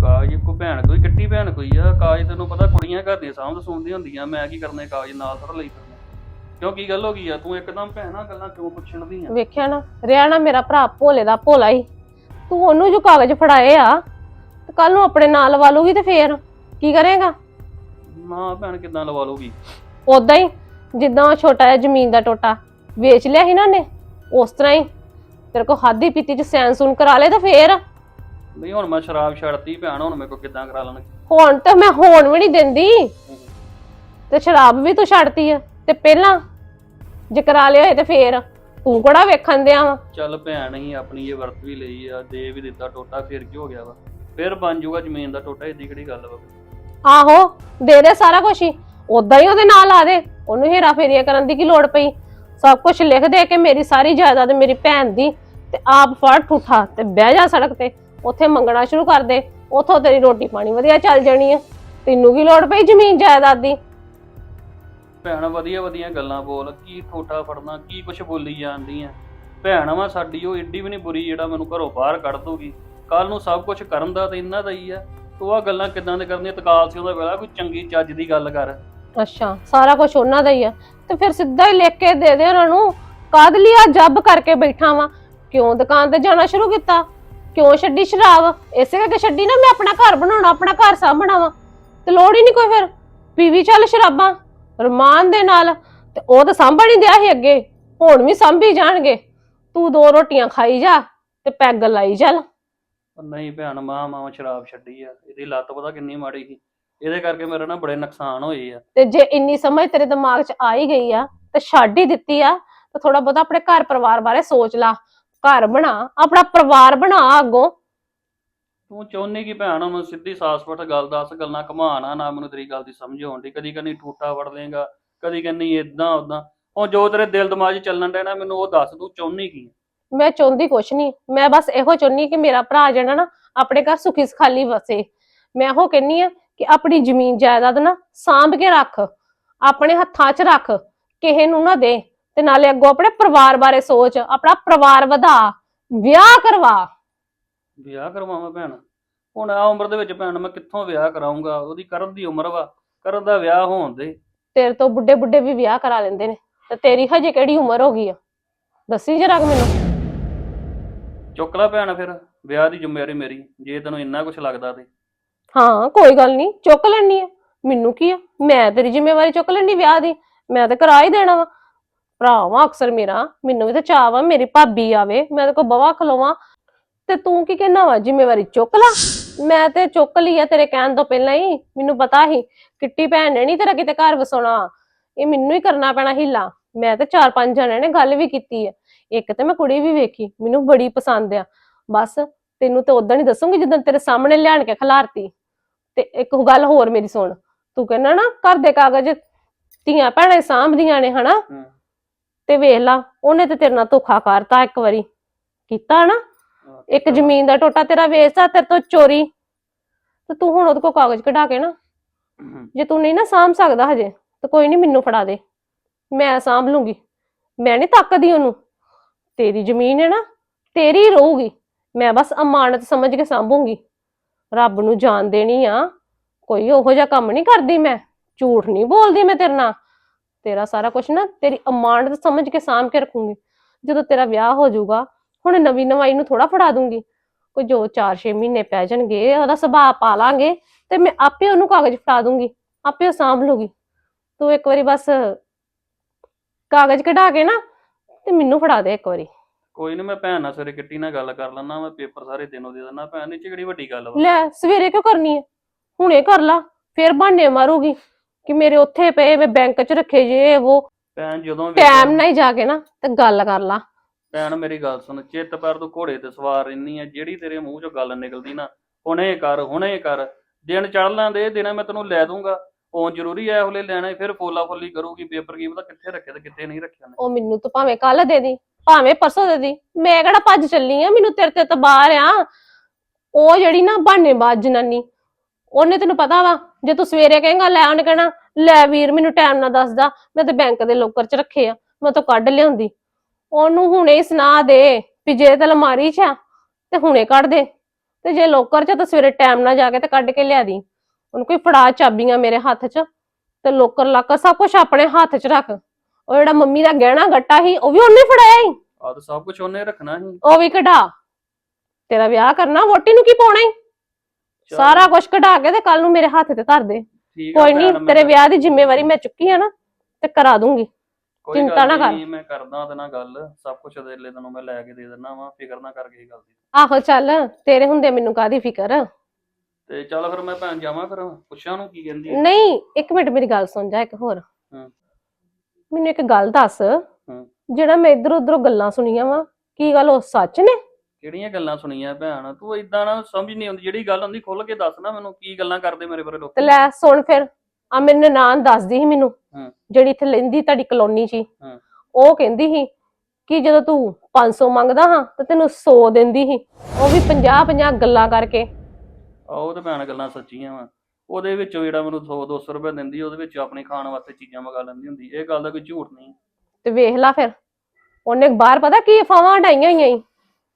[SPEAKER 2] ਕਾਗਜ਼ ਕੋ ਭੈਣ ਕੋਈ ਕਿੱਟੀ ਭੈਣ ਕੋਈ ਆ। ਕਾਗਜ਼ ਤੈਨੂੰ ਪਤਾ ਕੁੜੀਆਂ ਘਰ ਦੀਆਂ ਸਾਂਭ ਸੁਣਦੀਆਂ ਹੁੰਦੀਆਂ। ਮੈਂ ਕੀ ਕਰਨੇ ਕਾਗਜ਼ ਨਾਲ ਥੋੜਾ ਲਈ ਕਿਉਂ ਕੀ ਗੱਲ ਹੋ ਗਈ ਆ? ਤੂੰ ਇੱਕਦਮ ਭੈਣਾ ਗੱਲਾਂ ਕਿਉਂ ਪੁੱਛਣ ਦੀ ਆ?
[SPEAKER 1] ਵੇਖਿਆ ਨਾ ਰਿਆ ਨਾ ਮੇਰਾ ਭਰਾ ਭੋਲੇ ਦਾ ਭੋਲਾ ਹੀ। ਤੂੰ ਉਹਨੂੰ ਜੋ ਕਾਗਜ਼ ਫੜਾਏ ਆ ਤੇ ਕੱਲ ਨੂੰ ਆਪਣੇ ਨਾਲ ਲਵਾ ਲੂਗੀ ਤੇ ਫੇਰ ਕੀ ਕਰੇਗਾ?
[SPEAKER 2] ਨਾ ਭੈਣ ਕਿੱਦਾਂ ਲਵਾ ਲੂਗੀ
[SPEAKER 1] ਉਦਾਂ ਹੀ ਜਿੱਦਾਂ ਉਹ ਛੋਟਾ ਜਿਹਾ ਜ਼ਮੀਨ ਦਾ ਟੋਟਾ ਵੇਚ ਲਿਆ ਸੀ ਨਾ ਉਸ ਤਰ੍ਹਾਂ ਹੀ। ਤੇਰੇ ਕੋ ਖਾਦੀ ਪੀਤੀ ਚ ਸੈਨ ਸੂਨ ਕਰਾ ਲੇ ਤਾਂ ਫੇਰ।
[SPEAKER 2] ਨਹੀਂ ਹੁਣ ਮੈਂ ਸ਼ਰਾਬ ਛੱਡਤੀ ਭੈਣ ਹੁਣ ਮੇਰੇ ਕੋ ਕਿੱਦਾਂ ਕਰਾ ਲੈਣਗੇ?
[SPEAKER 1] ਹੁਣ ਤੇ ਮੈਂ ਹੋਣ ਵੀ ਨਹੀਂ ਦਿੰਦੀ। ਤੇ ਸ਼ਰਾਬ ਵੀ ਤੂੰ ਛੱਡਤੀ ਆ ਤੇ ਪਹਿਲਾਂ ਜੇ ਕਰਾ ਲਿਆ ਹੋਏ ਤੇ ਫੇਰ ਤੂੰ ਕਿਹੜਾ ਵੇਖਣ ਦਿਆ ਵਾ?
[SPEAKER 2] ਚੱਲ ਭੈਣ ਹੀ ਆਪਣੀ ਇਹ ਵਰਤ ਵੀ ਲਈ ਆ ਦੇ ਵੀ ਦਿੱਤਾ ਟੋਟਾ ਫਿਰ ਕੀ ਹੋ ਗਿਆ ਵਾ? ਫਿਰ ਬਣ ਜਾਊਗਾ ਜ਼ਮੀਨ ਦਾ ਟੋਟਾ ਏਡੀ ਕਿਹੜੀ ਗੱਲ ਵਾ?
[SPEAKER 1] ਆਹੋ ਦੇ ਦੇ ਸਾਰਾ ਕੁਝ ਹੀ। ਉਦਾਂ ਹੀ ਉਹਦੇ ਨਾਲ ਆ ਦੇ ਉਹਨੂੰ ਹੇਰਾ ਫੇਰੀਆਂ ਕਰਨ ਦੀ ਕੀ ਲੋੜ ਪਈ? ਸਭ ਕੁਝ ਲਿਖ ਦੇ ਕਿ ਮੇਰੀ ਸਾਰੀ ਜਾਇਦਾਦ ਮੇਰੀ ਭੈਣ ਦੀ ਤੇ ਆਪ ਫੜ ਠੂਠਾ ਤੇ ਬਹਿ ਜਾ ਸੜਕ ਤੇ। ਉੱਥੇ ਮੰਗਣਾ ਸ਼ੁਰੂ ਕਰ ਦੇ ਉਥੋਂ ਤੇਰੀ ਰੋਟੀ ਪਾਣੀ ਵਧੀਆ ਚੱਲ ਜਾਣੀ ਆ। ਤੈਨੂੰ ਕੀ ਲੋੜ ਪਈ ਜ਼ਮੀਨ ਜਾਇਦਾਦ ਦੀ?
[SPEAKER 2] ਭੈਣ ਵਧੀਆ ਵਧੀਆ ਗੱਲਾਂ ਬੋਲ, ਕੀ ਠੋਟਾ ਫੜਨਾ, ਕੀ ਕੁਛ ਬੋਲੀ ਜਾਂਦੀ ਆ ਭੈਣ ਵਾ ਸਾਡੀ, ਉਹ ਏਡੀ ਵੀ ਨਹੀਂ ਬੁਰੀ ਜਿਹੜਾ ਮੈਨੂੰ ਘਰੋਂ ਬਾਹਰ ਕੱਢ ਦੂਗੀ ਕੱਲ ਨੂੰ ਸਭ ਕੁਝ ਕਰਨ ਦਾ ਤੇ ਇਹਨਾਂ ਦਾ ਹੀ ਆ। ਤੂੰ ਆ ਗੱਲਾਂ ਕਿਦਾਂ ਦੇ ਕਰਨੀਆਂ? ਤਕਾਲ ਸੀ ਉਹਦਾ ਵੇਲਾ, ਕੋਈ ਚੰਗੀ ਚੱਜ ਦੀ ਗੱਲ ਕਰ।
[SPEAKER 1] ਅੱਛਾ, ਸਾਰਾ ਕੁਝ ਉਹਨਾਂ ਦਾ ਹੀ ਆ। ਤੇ ਫਿਰ ਸਿੱਧਾ ਹੀ ਲਿਖ ਕੇ ਦੇ ਦੇ ਉਹਨਾਂ ਨੂੰ। ਕਾਦ ਲਈ ਜੱਬ ਕਰਕੇ ਬੈਠਾ ਵਾਂ? ਕਿਉਂ ਦੁਕਾਨ ਤੇ ਜਾਣਾ ਸ਼ੁਰੂ ਕੀਤਾ? ਕਿਉਂ ਛੱਡੀ ਸ਼ਰਾਬ? ਇਸੇ ਕਰਕੇ ਛੱਡੀ ਨਾ ਮੈਂ ਆਪਣਾ ਘਰ ਬਣਾਉਣਾ, ਆਪਣਾ ਘਰ ਸਾਂਭਣਾ ਵਾ। ਤੇ ਲੋੜ ਹੀ ਨਹੀਂ ਕੋਈ ਫਿਰ। ਪੀਵੀ ਚੱਲ ਸ਼ਰਾਬਾਂ। ਰਮਾਨ ਦੇ ਨਾਲ ਤੇ ਉਹ ਤਾਂ ਸਾਂਭਣ ਹੀ ਦਿਆ ਸੀ ਅੱਗੇ ਹੁਣ ਵੀ ਸਾਂਭੀ ਜਾਣਗੇ। ਤੂੰ ਦੋ ਰੋਟੀਆਂ ਖਾਈ ਜਾ ਤੇ ਪੈਗ ਲਾਈ ਚੱਲ।
[SPEAKER 2] ਨਹੀਂ ਭੈਣ ਮਾਂ ਮਾਂ ਸ਼ਰਾਬ ਛੱਡੀ ਆ ਇਹਦੀ ਲੱਤ ਪਤਾ ਕਿੰਨੀ ਮਾੜੀ ਸੀ। ਇਹਦੇ ਕਰਕੇ ਮੇਰੇ ਨਾ ਬੜੇ ਨੁਕਸਾਨ ਹੋਏ ਆ।
[SPEAKER 1] ਤੇ ਜੇ ਇੰਨੀ ਸਮਝ ਤੇਰੇ ਦਿਮਾਗ 'ਚ ਆ ਹੀ ਗਈ ਆ ਤੇ ਛੱਡ ਹੀ ਦਿੱਤੀ ਆ ਤਾਂ ਥੋੜਾ ਬਹੁਤਾ ਆਪਣੇ ਘਰ ਪਰਿਵਾਰ ਬਾਰੇ ਸੋਚ ਲਾ। ਘਰ ਬਣਾ ਆਪਣਾ ਪਰਿਵਾਰ ਬਣਾ ਅੱਗੋਂ।
[SPEAKER 2] ਤੂੰ ਚਾਹੁੰਦੀ ਕਿ ਭੈਣ ਹੁਣ ਸਿੱਧੀ ਸਾਸਪਟ ਗੱਲ ਦੱਸ, ਗੱਲਾਂ ਘਮਾਣਾ ਨਾ ਮੈਨੂੰ ਤੇਰੀ ਗੱਲ ਦੀ ਸਮਝ ਆਉਂਦੀ। ਕਦੀ ਕਹਿੰਦੀ ਠੂਠਾ ਵੜ ਲੇਗਾ ਕਦੀ ਕਹਿੰਦੀ ਇਦਾਂ ਉਦਾਂ ਹੁਣ ਜੋ ਤੇਰੇ ਦਿਲ ਦਿਮਾਗ 'ਚ ਚੱਲਣ ਡਿਆ ਨਾ, ਮੈਨੂੰ ਉਹ ਦੱਸ, ਤੂੰ ਚਾਹੁੰਦੀ ਕੀ ਆ?
[SPEAKER 1] ਮੈਂ ਚਾਹੁੰਦੀ ਕੁਛ ਨਹੀਂ। ਮੈਂ ਬਸ ਇਹੋ ਚਾਹੁੰਦੀ ਕਿ ਮੇਰਾ ਭਰਾ ਜਿਹੜਾ ਨਾ, ਆਪਣੇ ਘਰ ਸੁਖੀ ਸਖਾਲੀ ਵਸੇ। ਮੈਂ ਇਹੋ ਕਹਿੰਨੀ ਆ ਕਿ ਆਪਣੀ ਜ਼ਮੀਨ ਜਾਇਦਾਦ ਨਾ ਸਾਂਭ ਕੇ ਰੱਖ। ਆਪਣੇ ਹੱਥਾਂ 'ਚ ਰੱਖ। ਕਿਸੇ ਨੂੰ ਨਾ ਦੇ। ਤੇ ਨਾਲੇ ਅੱਗੋਂ ਆਪਣੇ ਪਰਿਵਾਰ ਬਾਰੇ ਸੋਚ, ਆਪਣਾ ਪਰਿਵਾਰ ਵਧਾ। ਵਿਆਹ ਕਰਵਾ।
[SPEAKER 2] ਵਿਆਹ ਕਰਵਾਵਾਂ ਭੈਣ। ਹੁਣ ਆ ਉਮਰ ਦੇ ਵਿੱਚ ਭੈਣ ਮੈਂ ਕਿੱਥੋਂ ਵਿਆਹ ਕਰਾਉਂਗਾ ਉਹਦੀ ਕਰਨ ਦੀ ਉਮਰ ਵਾ। ਕਰਨ ਦਾ ਵਿਆਹ ਹੋਣ ਦੇ।
[SPEAKER 1] ਤੇਰੇ ਤੋਂ ਬੁੱਢੇ ਬੁੱਢੇ ਵੀ ਵਿਆਹ ਕਰਾ ਲੈਂਦੇ ਨੇ। ਤੇ ਤੇਰੀ ਹਜੇ ਕਿਹੜੀ ਉਮਰ ਹੋ ਗਈ ਆ? ਦੱਸੀ ਜਰਾ ਮੈਨੂੰ।
[SPEAKER 2] ਚੁੱਕ ਲੈ ਭੈਣ ਫਿਰ। ਵਿਆਹ ਦੀ ਜ਼ਿੰਮੇਵਾਰੀ ਮੇਰੀ। ਜੇ ਤੈਨੂੰ ਇੰਨਾ ਕੁਝ ਲੱਗਦਾ ਤੇ।
[SPEAKER 1] ਹਾਂ ਕੋਈ ਗੱਲ ਨਹੀਂ। ਚੁੱਕ ਲੈਣੀ ਆ। ਮੈਨੂੰ ਕੀ ਆ? ਮੈਂ ਤੇਰੀ ਜ਼ਿੰਮੇਵਾਰੀ ਚੁੱਕ ਲੈਣੀ ਵਿਆਹ ਦੀ। ਮੈਂ ਤਾਂ ਕਰਾ ਹੀ ਦੇਣਾ ਵਾ। ਭਰਾ ਵਾ ਅਕਸਰ ਮੇਰਾ। ਮੈਨੂੰ ਵੀ ਤਾਂ ਚਾਅ ਵਾ ਮੇਰੀ ਭਾਬੀ ਆਵੇ। ਮੈਂ ਤੇ ਕੋ ਬਵਾ ਖਲੋਵਾਂ। ਤੇ ਤੂੰ ਕੀ ਕਹਿਣਾ ਵਾ? ਜ਼ਿੰਮੇਵਾਰੀ ਚੁੱਕ ਲਾ। ਮੈਂ ਤੇ ਚੁੱਕ ਲਈ ਆ ਤੇਰੇ ਕਹਿਣ ਤੋਂ ਪਹਿਲਾਂ ਹੀ। ਮੈਨੂੰ ਪਤਾ ਸੀ ਕਿੱਟੀ ਭੈਣ ਨੇ ਨਹੀਂ ਤੇਰਾ ਕਿਤੇ ਘਰ ਵਸਾਉਣਾ। ਇਹ ਮੈਨੂੰ ਹੀ ਕਰਨਾ ਪੈਣਾ ਹਿੱਲਾ। ਮੈਂ ਤੇ ਚਾਰ ਪੰਜ ਜਣਿਆਂ ਨੇ ਗੱਲ ਵੀ ਕੀਤੀ ਹੈ ਇੱਕ ਤੇ ਮੈਂ ਕੁੜੀ ਵੀ ਵੇਖੀ ਮੈਨੂੰ ਬੜੀ ਪਸੰਦ ਆ। ਬਸ ਤੈਨੂੰ ਤੇ ਉਦੋਂ ਹੀ ਦੱਸੂਗੀ ਜਦੋਂ ਤੇਰੇ ਸਾਹਮਣੇ ਲਿਆਣ ਕੇ ਖਿਲਾਰਤੀ। ਤੇ ਇੱਕ ਗੱਲ ਹੋਰ ਮੇਰੀ ਸੁਣ। ਤੂੰ ਕਹਿੰਦਾ ਨਾ ਘਰ ਦੇ ਕਾਗਜ਼ ਧੀਆਂ ਭੈਣਾਂ ਸਾਂਭਦੀਆਂ ਨੇ ਹਨਾ। ਤੇ ਵੇਖ ਲਾ ਉਹਨੇ ਤੇ ਤੇਰੇ ਨਾਲ ਧੋਖਾ ਕਰਤਾ ਇੱਕ ਵਾਰੀ। ਕੀਤਾ ਨਾ? ਇੱਕ ਜ਼ਮੀਨ ਦਾ ਟੋਟਾ ਤੇਰਾ ਵੇਚਤਾ ਤੇਰੇ ਤੋਂ ਚੋਰੀ। ਤੇ ਤੂੰ ਹੁਣ ਉਹਦੇ ਕੋਲ ਕਾਗਜ਼ ਕਢਾ ਕੇ ਨਾ ਜੇ ਤੂੰ ਨਹੀਂ ਨਾ ਸਾਂਭ ਸਕਦਾ ਹਜੇ ਤਾਂ ਕੋਈ ਨਹੀਂ ਮੈਨੂੰ ਫੜਾ ਦੇ। ਮੈਂ ਸਾਂਭ ਲੂੰਗੀ। ਮੈਂ ਨਹੀਂ ਤੱਕਦੀ ਉਹਨੂੰ। ਤੇਰੀ ਜ਼ਮੀਨ ਹੈ ਨਾ ਤੇਰੀ ਰਹੂਗੀ। ਮੈਂ ਬਸ ਅਮਾਨਤ ਸਮਝ ਕੇ ਸਾਂਭੂੰਗੀ। ਰੱਬ ਨੂੰ ਜਾਣ ਦੇਣੀ ਆ। ਕੋਈ ਉਹੋ ਜਿਹਾ ਕੰਮ ਨਹੀਂ ਕਰਦੀ ਮੈਂ। ਝੂਠ ਨਹੀਂ ਬੋਲਦੀ ਮੈਂ ਤੇਰੇ ਨਾਲ। ਤੇਰਾ ਸਾਰਾ ਕੁਝ ਨਾ ਤੇਰੀ ਅਮਾਨਤ ਸਮਝ ਕੇ ਸਾਂਭ ਕੇ ਰੱਖੂੰਗੀ। ਜਦੋਂ ਤੇਰਾ ਵਿਆਹ ਹੋ ਜਾਊਗਾ ਹੁਣ ਨਵੀਂ ਨਵਾਈ ਨੂੰ ਥੋੜਾ ਫੜਾ ਦੂੰਗੀ। ਕੋਈ ਜੋ 4-6 ਮਹੀਨੇ ਪੈ ਜਾਣਗੇ ਉਹਦਾ ਸੁਭਾਅ ਪਾ ਲਾਂਗੇ ਤੇ ਮੈਂ ਆਪੇ ਉਹਨੂੰ ਕਾਗਜ਼ ਫੜਾ ਦੂੰਗੀ ਆਪੇ ਉਹ ਸਾਂਭ ਲੂਗੀ। ਤੂੰ ਇੱਕ ਵਾਰੀ ਬਸ ਕਾਗਜ਼ ਕਢਾ ਕੇ ਨਾ ਤੇ ਮੈਨੂੰ ਫੜਾ ਦੇ ਇੱਕ ਵਾਰੀ।
[SPEAKER 2] ਕੋਈ ਨਹੀਂ ਮੈਂ ਭੈਣ ਨਾਲ ਸਵੇਰੇ ਕਿੱਟੀ ਨਾਲ ਗੱਲ ਕਰ ਲੈਣਾ ਮੈਂ ਪੇਪਰ ਸਾਰੇ ਦਿਨੋਂ ਦੇ ਦਿੰਦਾ। ਭੈਣ ਦੀ ਕਿਹੜੀ ਵੱਡੀ ਗੱਲ ਵਾ?
[SPEAKER 1] ਲੈ ਸਵੇਰੇ ਕਿਉਂ ਕਰਨੀ ਹੈ ਹੁਣੇ ਕਰ ਲਾ ਫੇਰ ਬਹਾਨੇ ਮਾਰੂਗੀ ਕਿ ਮੇਰੇ ਉੱਥੇ ਪਏ ਮੈਂ ਬੈਂਕ 'ਚ ਰੱਖੇ ਜੇ ਉਹ।
[SPEAKER 2] ਭੈਣ ਜਦੋਂ ਵੀ
[SPEAKER 1] ਟਾਈਮ ਨਾਲ ਹੀ ਜਾ ਕੇ ਨਾ ਤੇ ਗੱਲ ਕਰ ਲਾ।
[SPEAKER 2] ਭੈਣ, ਮੇਰੀ ਗੱਲ ਸੁਣ, ਚਿੱਤ ਪਰ ਤੂੰ ਘੋੜੇ ਤੇ ਸਵਾਰ ਰਹਿਨੀ ਆ, ਜਿਹੜੀ ਤੇਰੇ ਮੂੰਹ ਚੋਂ ਗੱਲ ਨਿਕਲਦੀ ਨਾ, ਹੁਣੇ ਕਰ ਹੁਣੇ ਕਰ। ਦਿਨ ਚੜ ਲੈਂਦੇ, ਦਿਨ ਮੈਂ ਤੈਨੂੰ ਲੈ ਦੂੰਗਾ ਉਹ ਜ਼ਰੂਰੀ ਐ ਹੁਲੇ ਲੈਣਾ, ਫਿਰ ਫੋਲਾ ਫੋਲੀ ਕਰੂਗੀ, ਪੇਪਰ ਕੀ ਪਤਾ ਕਿੱਥੇ ਰੱਖਿਆ ਤੇ ਕਿੱਥੇ ਨਹੀਂ ਰੱਖਿਆ ਨੇ।
[SPEAKER 1] ਉਹ ਮੈਨੂੰ ਤੂੰ ਭਾਵੇਂ ਕੱਲ ਦੇ ਦੀ, ਭਾਵੇਂ ਪਰਸੋਂ ਦੇ ਦੀ, ਮੈਂ ਕਿਹੜਾ ਭੱਜ ਚੱਲੀ ਆ? ਮੈਨੂੰ ਤੇਰੇ ਤੇ ਤਬਾਰ ਆ। ਉਹ ਜਿਹੜੀ ਨਾ ਬਹਾਨੇਬਾਜ਼ ਜਨਾਨੀ, ਉਹਨੇ ਤੈਨੂੰ ਪਤਾ ਵਾ, ਜੇ ਤੂੰ ਸਵੇਰੇ ਕਹੇਂਗਾ, ਲੈ ਉਹਨੇ ਕਹਿਣਾ, ਲੈ ਵੀਰ, ਮੈਨੂੰ ਟਾਈਮ ਨਾ ਦੱਸਦਾ ਮੈਂ ਤੇ ਬੈਂਕ ਦੇ ਲੋਕਰ 'ਚ ਰੱਖੇ ਆ, ਮੈਂ ਤਾਂ ਕੱਢ ਲਿਆਉਂਦੀ। ਉਹਨੂੰ ਹੁਣੇ ਹੀ ਸੁਣਾ ਦੇ ਵੀ ਜੇ ਤੇ ਅਲਮਾਰੀ 'ਚ ਆ ਤੇ ਹੁਣੇ ਕੱਢ ਦੇ। ਤੇ ਜੇ ਲੋਕਰ 'ਚ ਤਾਂ ਸਵੇਰੇ ਟਾਈਮ ਨਾਲ ਜਾ ਕੇ ਤੇ ਕੱਢ ਕੇ ਲਿਆ ਦੀ। ਉਹਨੂੰ ਕੋਈ ਫੜਾ ਚਾਬੀਆਂ ਮੇਰੇ ਹੱਥ 'ਚ ਤੇ ਲੋਕਰ ਲਾਕਰ ਸਭ ਕੁਝ ਆਪਣੇ ਹੱਥ 'ਚ ਰੱਖ। ਉਹ ਜਿਹੜਾ ਮੰਮੀ ਦਾ ਗਹਿਣਾ ਗੱਟਾ ਸੀ ਉਹ ਵੀ ਉਹਨੇ ਫੜਾਇਆ ਸੀ।
[SPEAKER 2] ਆ ਤਾਂ ਸਭ ਕੁਝ ਉਹਨੇ ਰੱਖਣਾ ਸੀ।
[SPEAKER 1] ਉਹ ਵੀ ਕਢਾ। ਤੇਰਾ ਵਿਆਹ ਕਰਨਾ ਵੋਟੀ ਨੂੰ ਕੀ ਪਾਉਣਾ
[SPEAKER 2] ਚੱਲ,
[SPEAKER 1] ਸਾਰਾ ਕੁਝ ਕਢਾ ਕੇ ਤੇ ਕੱਲ ਨੂੰ ਮੇਰੇ ਹੱਥ ਤੇ ਧਰ ਦੇ।
[SPEAKER 2] ਠੀਕ ਆ
[SPEAKER 1] ਕੋਈ ਨਹੀਂ
[SPEAKER 2] ਭੈਣ, ਮੈਂ-
[SPEAKER 1] ਤੇਰੇ ਵਿਆਹ ਦੀ ਜ਼ਿੰਮੇਵਾਰੀ ਮੈਂ ਚੁੱਕੀ ਆ ਨਾ ਤੇ ਕਰਾ ਦੂੰਗੀ।
[SPEAKER 2] ਕੋਈ
[SPEAKER 1] ਚਿੰਤਾ
[SPEAKER 2] ਗੱਲ
[SPEAKER 1] ਨਾ ਕਰ।
[SPEAKER 2] ਨਹੀਂ, ਮੈਂ ਕਰਦਾ ਉਹਦੇ ਨਾਲ ਗੱਲ ਸਭ ਕੁਝ ਉਹਦੇ ਲਈ ਤੈਨੂੰ ਮੈਂ ਲੈ ਕੇ ਦੇ ਦਿੰਦਾ ਵਾਂ ਫਿਕਰ ਨਾ ਕਰ ਕਿਸੇ ਗੱਲ ਦੀ।
[SPEAKER 1] ਆਹੋ ਚੱਲ ਤੇਰੇ ਹੁੰਦੇ ਮੈਨੂੰ ਕਾਦੀ ਫਿਕਰ?
[SPEAKER 2] ਤੇ ਚੱਲ ਫਿਰ ਮੈਂ ਭੈਣ ਜਾਵਾਂ ਫਿਰ ਪੁੱਛਾਂ ਉਹਨੂੰ ਕੀ ਕਹਿੰਦੀ ਹੈ
[SPEAKER 1] ਨਹੀਂ ਇੱਕ ਮਿੰਟ ਮੇਰੀ ਗੱਲ ਸੁਣ ਜਾ ਇੱਕ ਹੋਰ।
[SPEAKER 2] ਹਾਂ।
[SPEAKER 1] ਮੈਨੂੰ ਇੱਕ ਗੱਲ ਦੱਸ ਜਿਹੜਾ ਮੈਂ ਇਧਰ ਉਧਰੋਂ ਗੱਲਾਂ ਸੁਣੀਆਂ ਵਾ ਕੀ ਗੱਲ ਉਹ ਸੱਚ ਨੇ?
[SPEAKER 2] ਕਿਹੜੀਆਂ ਗੱਲਾਂ ਸੁਣੀਆਂ ਭੈਣ? ਤੂੰ ਇਦਾਂ ਨਾ ਸਮਝ ਨਹੀਂ ਆਉਂਦੀ ਜਿਹੜੀ ਗੱਲ ਹੁੰਦੀ ਖੁੱਲ ਕੇ ਦੱਸ ਨਾ ਮੈਨੂੰ ਕੀ ਗੱਲਾਂ ਕਰਦੇ ਮੇਰੇ ਬਾਰੇ ਲੋਕ?
[SPEAKER 1] ਤੇ ਲੈ ਸੁਣ ਫਿਰ। ਆ ਮੈਨੂੰ ਨਨਾਣ ਦੱਸਦੀ ਸੀ ਮੈਨੂੰ
[SPEAKER 2] ਹਾਂ।
[SPEAKER 1] ਜਿਹੜੀ ਇੱਥੇ ਲੈਂਦੀ ਤੁਹਾਡੀ ਕਲੋਨੀ 'ਚ ਹੀ।
[SPEAKER 2] ਹਾਂ।
[SPEAKER 1] ਉਹ ਕਹਿੰਦੀ ਸੀ ਕਿ ਜਦੋਂ ਤੂੰ 500 ਮੰਗਦਾ ਹਾਂ ਤੇ ਤੈਨੂੰ 100 ਦਿੰਦੀ ਸੀ। ਉਹ ਵੀ 50 50 ਗੱਲਾਂ ਕਰਕੇ।
[SPEAKER 2] ਉਹ ਤੇ ਭੈਣ ਗੱਲਾਂ ਸੱਚੀਆਂ ਵਾ। ਉਹਦੇ ਵਿੱਚੋਂ ਜਿਹੜਾ ਮੈਨੂੰ 100 200 ਰੁਪਏ ਦਿੰਦੀ ਉਹਦੇ ਵਿੱਚ ਆਪਣੇ ਖਾਣ ਵਾਸਤੇ ਚੀਜ਼ਾਂ ਮੰਗਾ ਲੈਂਦੀ ਹੁੰਦੀ। ਇਹ ਗੱਲ ਦਾ ਕੋਈ ਝੂਠ ਨਹੀਂ।
[SPEAKER 1] ਤੇ ਵੇਖ ਲਾ ਫਿਰ। ਉਹਨੇ ਬਾਹਰ ਪਤਾ ਕੀ ਅਫਵਾਹਾਂ ਉਡਾਈਆਂ ਹੋਈਆਂ ਈ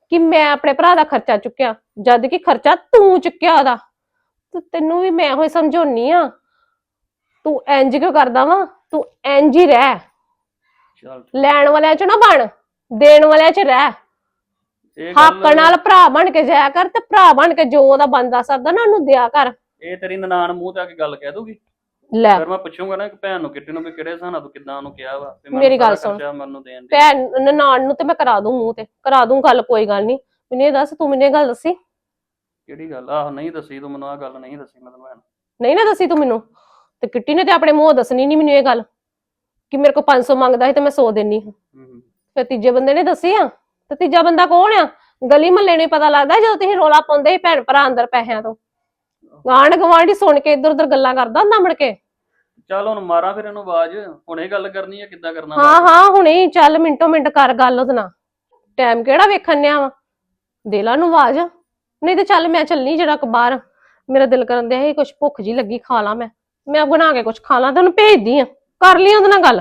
[SPEAKER 1] ਕਿ ਮੈਂ ਆਪਣੇ ਭਰਾ ਦਾ ਖਰਚਾ ਚੁੱਕਿਆ ਜਦ ਕਿ ਖਰਚਾ ਤੂੰ ਚੁੱਕਿਆ ਉਹਦਾ। ਤੇ ਤੈਨੂੰ ਵੀ ਮੈਂ ਹੋਈ ਸਮਝਾਉਣੀ ਆ। ਤੂੰ ਇੰਜ ਕਿਉਂ ਕਰਦਾ ਵਾ? ਤੂੰ ਇੰਜ ਹੀ ਰਹਿ।
[SPEAKER 2] ਚੱਲ।
[SPEAKER 1] ਲੈਣ ਵਾਲਿਆਂ ਚ ਨਾ ਬਣ ਦੇਣ ਵਾਲਿਆਂ ਚ ਰਹਿ।
[SPEAKER 2] ਇਹ
[SPEAKER 1] ਹੱਕ
[SPEAKER 2] ਗੱਲ
[SPEAKER 1] ਨਾਲ ਭਰਾ ਬਣ ਕੇ ਜਾਇਆ ਕਰ ਤੇ ਭਰਾ ਬਣ ਕੇ ਜੋ ਉਹਦਾ ਬੰਦਾ ਸਰਦਾ ਨਾ ਉਹਨੂੰ ਦਿਆ ਕਰ।
[SPEAKER 2] ਇਹ ਤੇਰੀ ਨਨਾਣ ਮੂੰਹ ਤੇ ਆ ਕੇ ਗੱਲ ਕਹਿ ਦੂਗੀ
[SPEAKER 1] ਲੈ।
[SPEAKER 2] ਫਿਰ ਮੈਂ ਪੁੱਛੂੰਗਾ ਨਾ ਕਿ ਭੈਣ ਨੂੰ ਕਿੱਟੀ ਨੂੰ ਵੀ ਕਿਹੜੇ ਹਿਸਾਬ ਨਾਲ ਤੂੰ ਕਿੱਦਾਂ ਉਹਨੂੰ ਕਿਹਾ ਵਾ ਤੇ
[SPEAKER 1] ਮੇਰੀ ਗੱਲ ਸੁਣ।
[SPEAKER 2] ਖਰਚਾ ਮੈਨੂੰ ਦੇਣ ਦੇ।
[SPEAKER 1] ਭੈਣ ਨਨਾਣ ਨੂੰ ਤੇ ਮੈਂ ਕਰਾ ਦੂੰ ਮੂੰਹ ਤੇ। ਕਰਾ ਦੂੰ ਗੱਲ ਕੋਈ ਗੱਲ ਨਹੀਂ। ਮੈਨੂੰ ਇਹ ਦੱਸ ਤੂੰ ਮੈਨੂੰ ਇਹ ਗੱਲ ਦੱਸੀ?
[SPEAKER 2] ਕਿਹੜੀ ਗੱਲ? ਆਹ ਨਹੀਂ ਦੱਸੀ ਤੂੰ ਮੈਨੂੰ ਆ ਗੱਲ ਨਹੀਂ ਦੱਸੀ ਮੈਂ ਤੈਨੂੰ ਭੈਣ।
[SPEAKER 1] ਨਹੀਂ ਨਾ ਦੱਸੀ ਤੂੰ ਮੈਨੂੰ। ਤੇ ਕਿੱਟੀ ਨੇ ਤੇ ਆਪਣੇ ਮੂੰਹ ਦੱਸਣੀ ਨਹੀਂ ਮੈਨੂੰ ਇਹ ਗੱਲ ਕਿ ਮੇਰੇ ਕੋਲ 500 ਮੰਗਦਾ ਸੀ ਤੇ ਮੈਂ 100 ਦੇਣੀ
[SPEAKER 2] ਹੂੰ।
[SPEAKER 1] ਫਿਰ ਤੀਜੇ ਬੰਦੇ ਨੇ ਦੱਸੀ ਆ ਤੇ ਤੀਜਾ ਬੰਦਾ ਕੌਣ ਆ? ਗਲੀ ਮਹੱਲੇ ਨੂੰ ਹੀ ਪਤਾ ਲੱਗਦਾ ਜਦੋਂ ਤੁਸੀਂ ਰੋਲਾ ਪਾਉਂਦੇ ਸੀ ਭੈਣ ਭਰਾ ਅੰਦਰ ਪੈਸਿਆਂ ਤੋਂ। ਗਾਂਢ ਗਵਾਂਢੀ ਸੁਣ ਕੇ ਇੱਧਰ ਉੱਧਰ ਗੱਲਾਂ ਕਰਦਾ ਹੁੰਦਾ ਮੁੜ ਕੇ।
[SPEAKER 2] ਚੱਲ ਹੁਣ ਮਾਰਾਂ ਫਿਰ ਇਹਨੂੰ ਆਵਾਜ਼। ਹੁਣੇ ਗੱਲ ਕਰਨੀ ਹੈ ਕਿੱਦਾਂ ਕਰਨਾ
[SPEAKER 1] ਹਾਂ ਹਾਂ ਹੁਣੇ ਹੀ ਚੱਲ ਮਿੰਟੋ ਮਿੰਟ ਕਰ ਗੱਲ ਉਹਦੇ ਨਾਲ। ਟਾਈਮ ਕਿਹੜਾ ਵੇਖਣ ਨਿਆ ਵਾ? ਦੇ ਲਾ ਨੂੰ ਆਵਾਜ਼। ਨਹੀਂ ਤੇ ਚੱਲ ਮੈਂ ਚੱਲਣੀ ਕੁ ਬਾਹਰ। ਮੇਰਾ ਦਿਲ ਕਰਨ ਦਿਆ ਸੀ ਕੁਛ ਭੁੱਖ ਜੀ ਲੱਗੀ ਖਾ ਲਾਂ ਮੈਂ। ਮੈਂ ਬਣਾ ਕੇ ਕੁਛ ਖਾ ਲਾਂ ਤੇ ਉਹਨੂੰ ਭੇਜਦੀ ਆ। ਕਰ ਲਈ ਉਹਦੇ ਨਾਲ ਗੱਲ।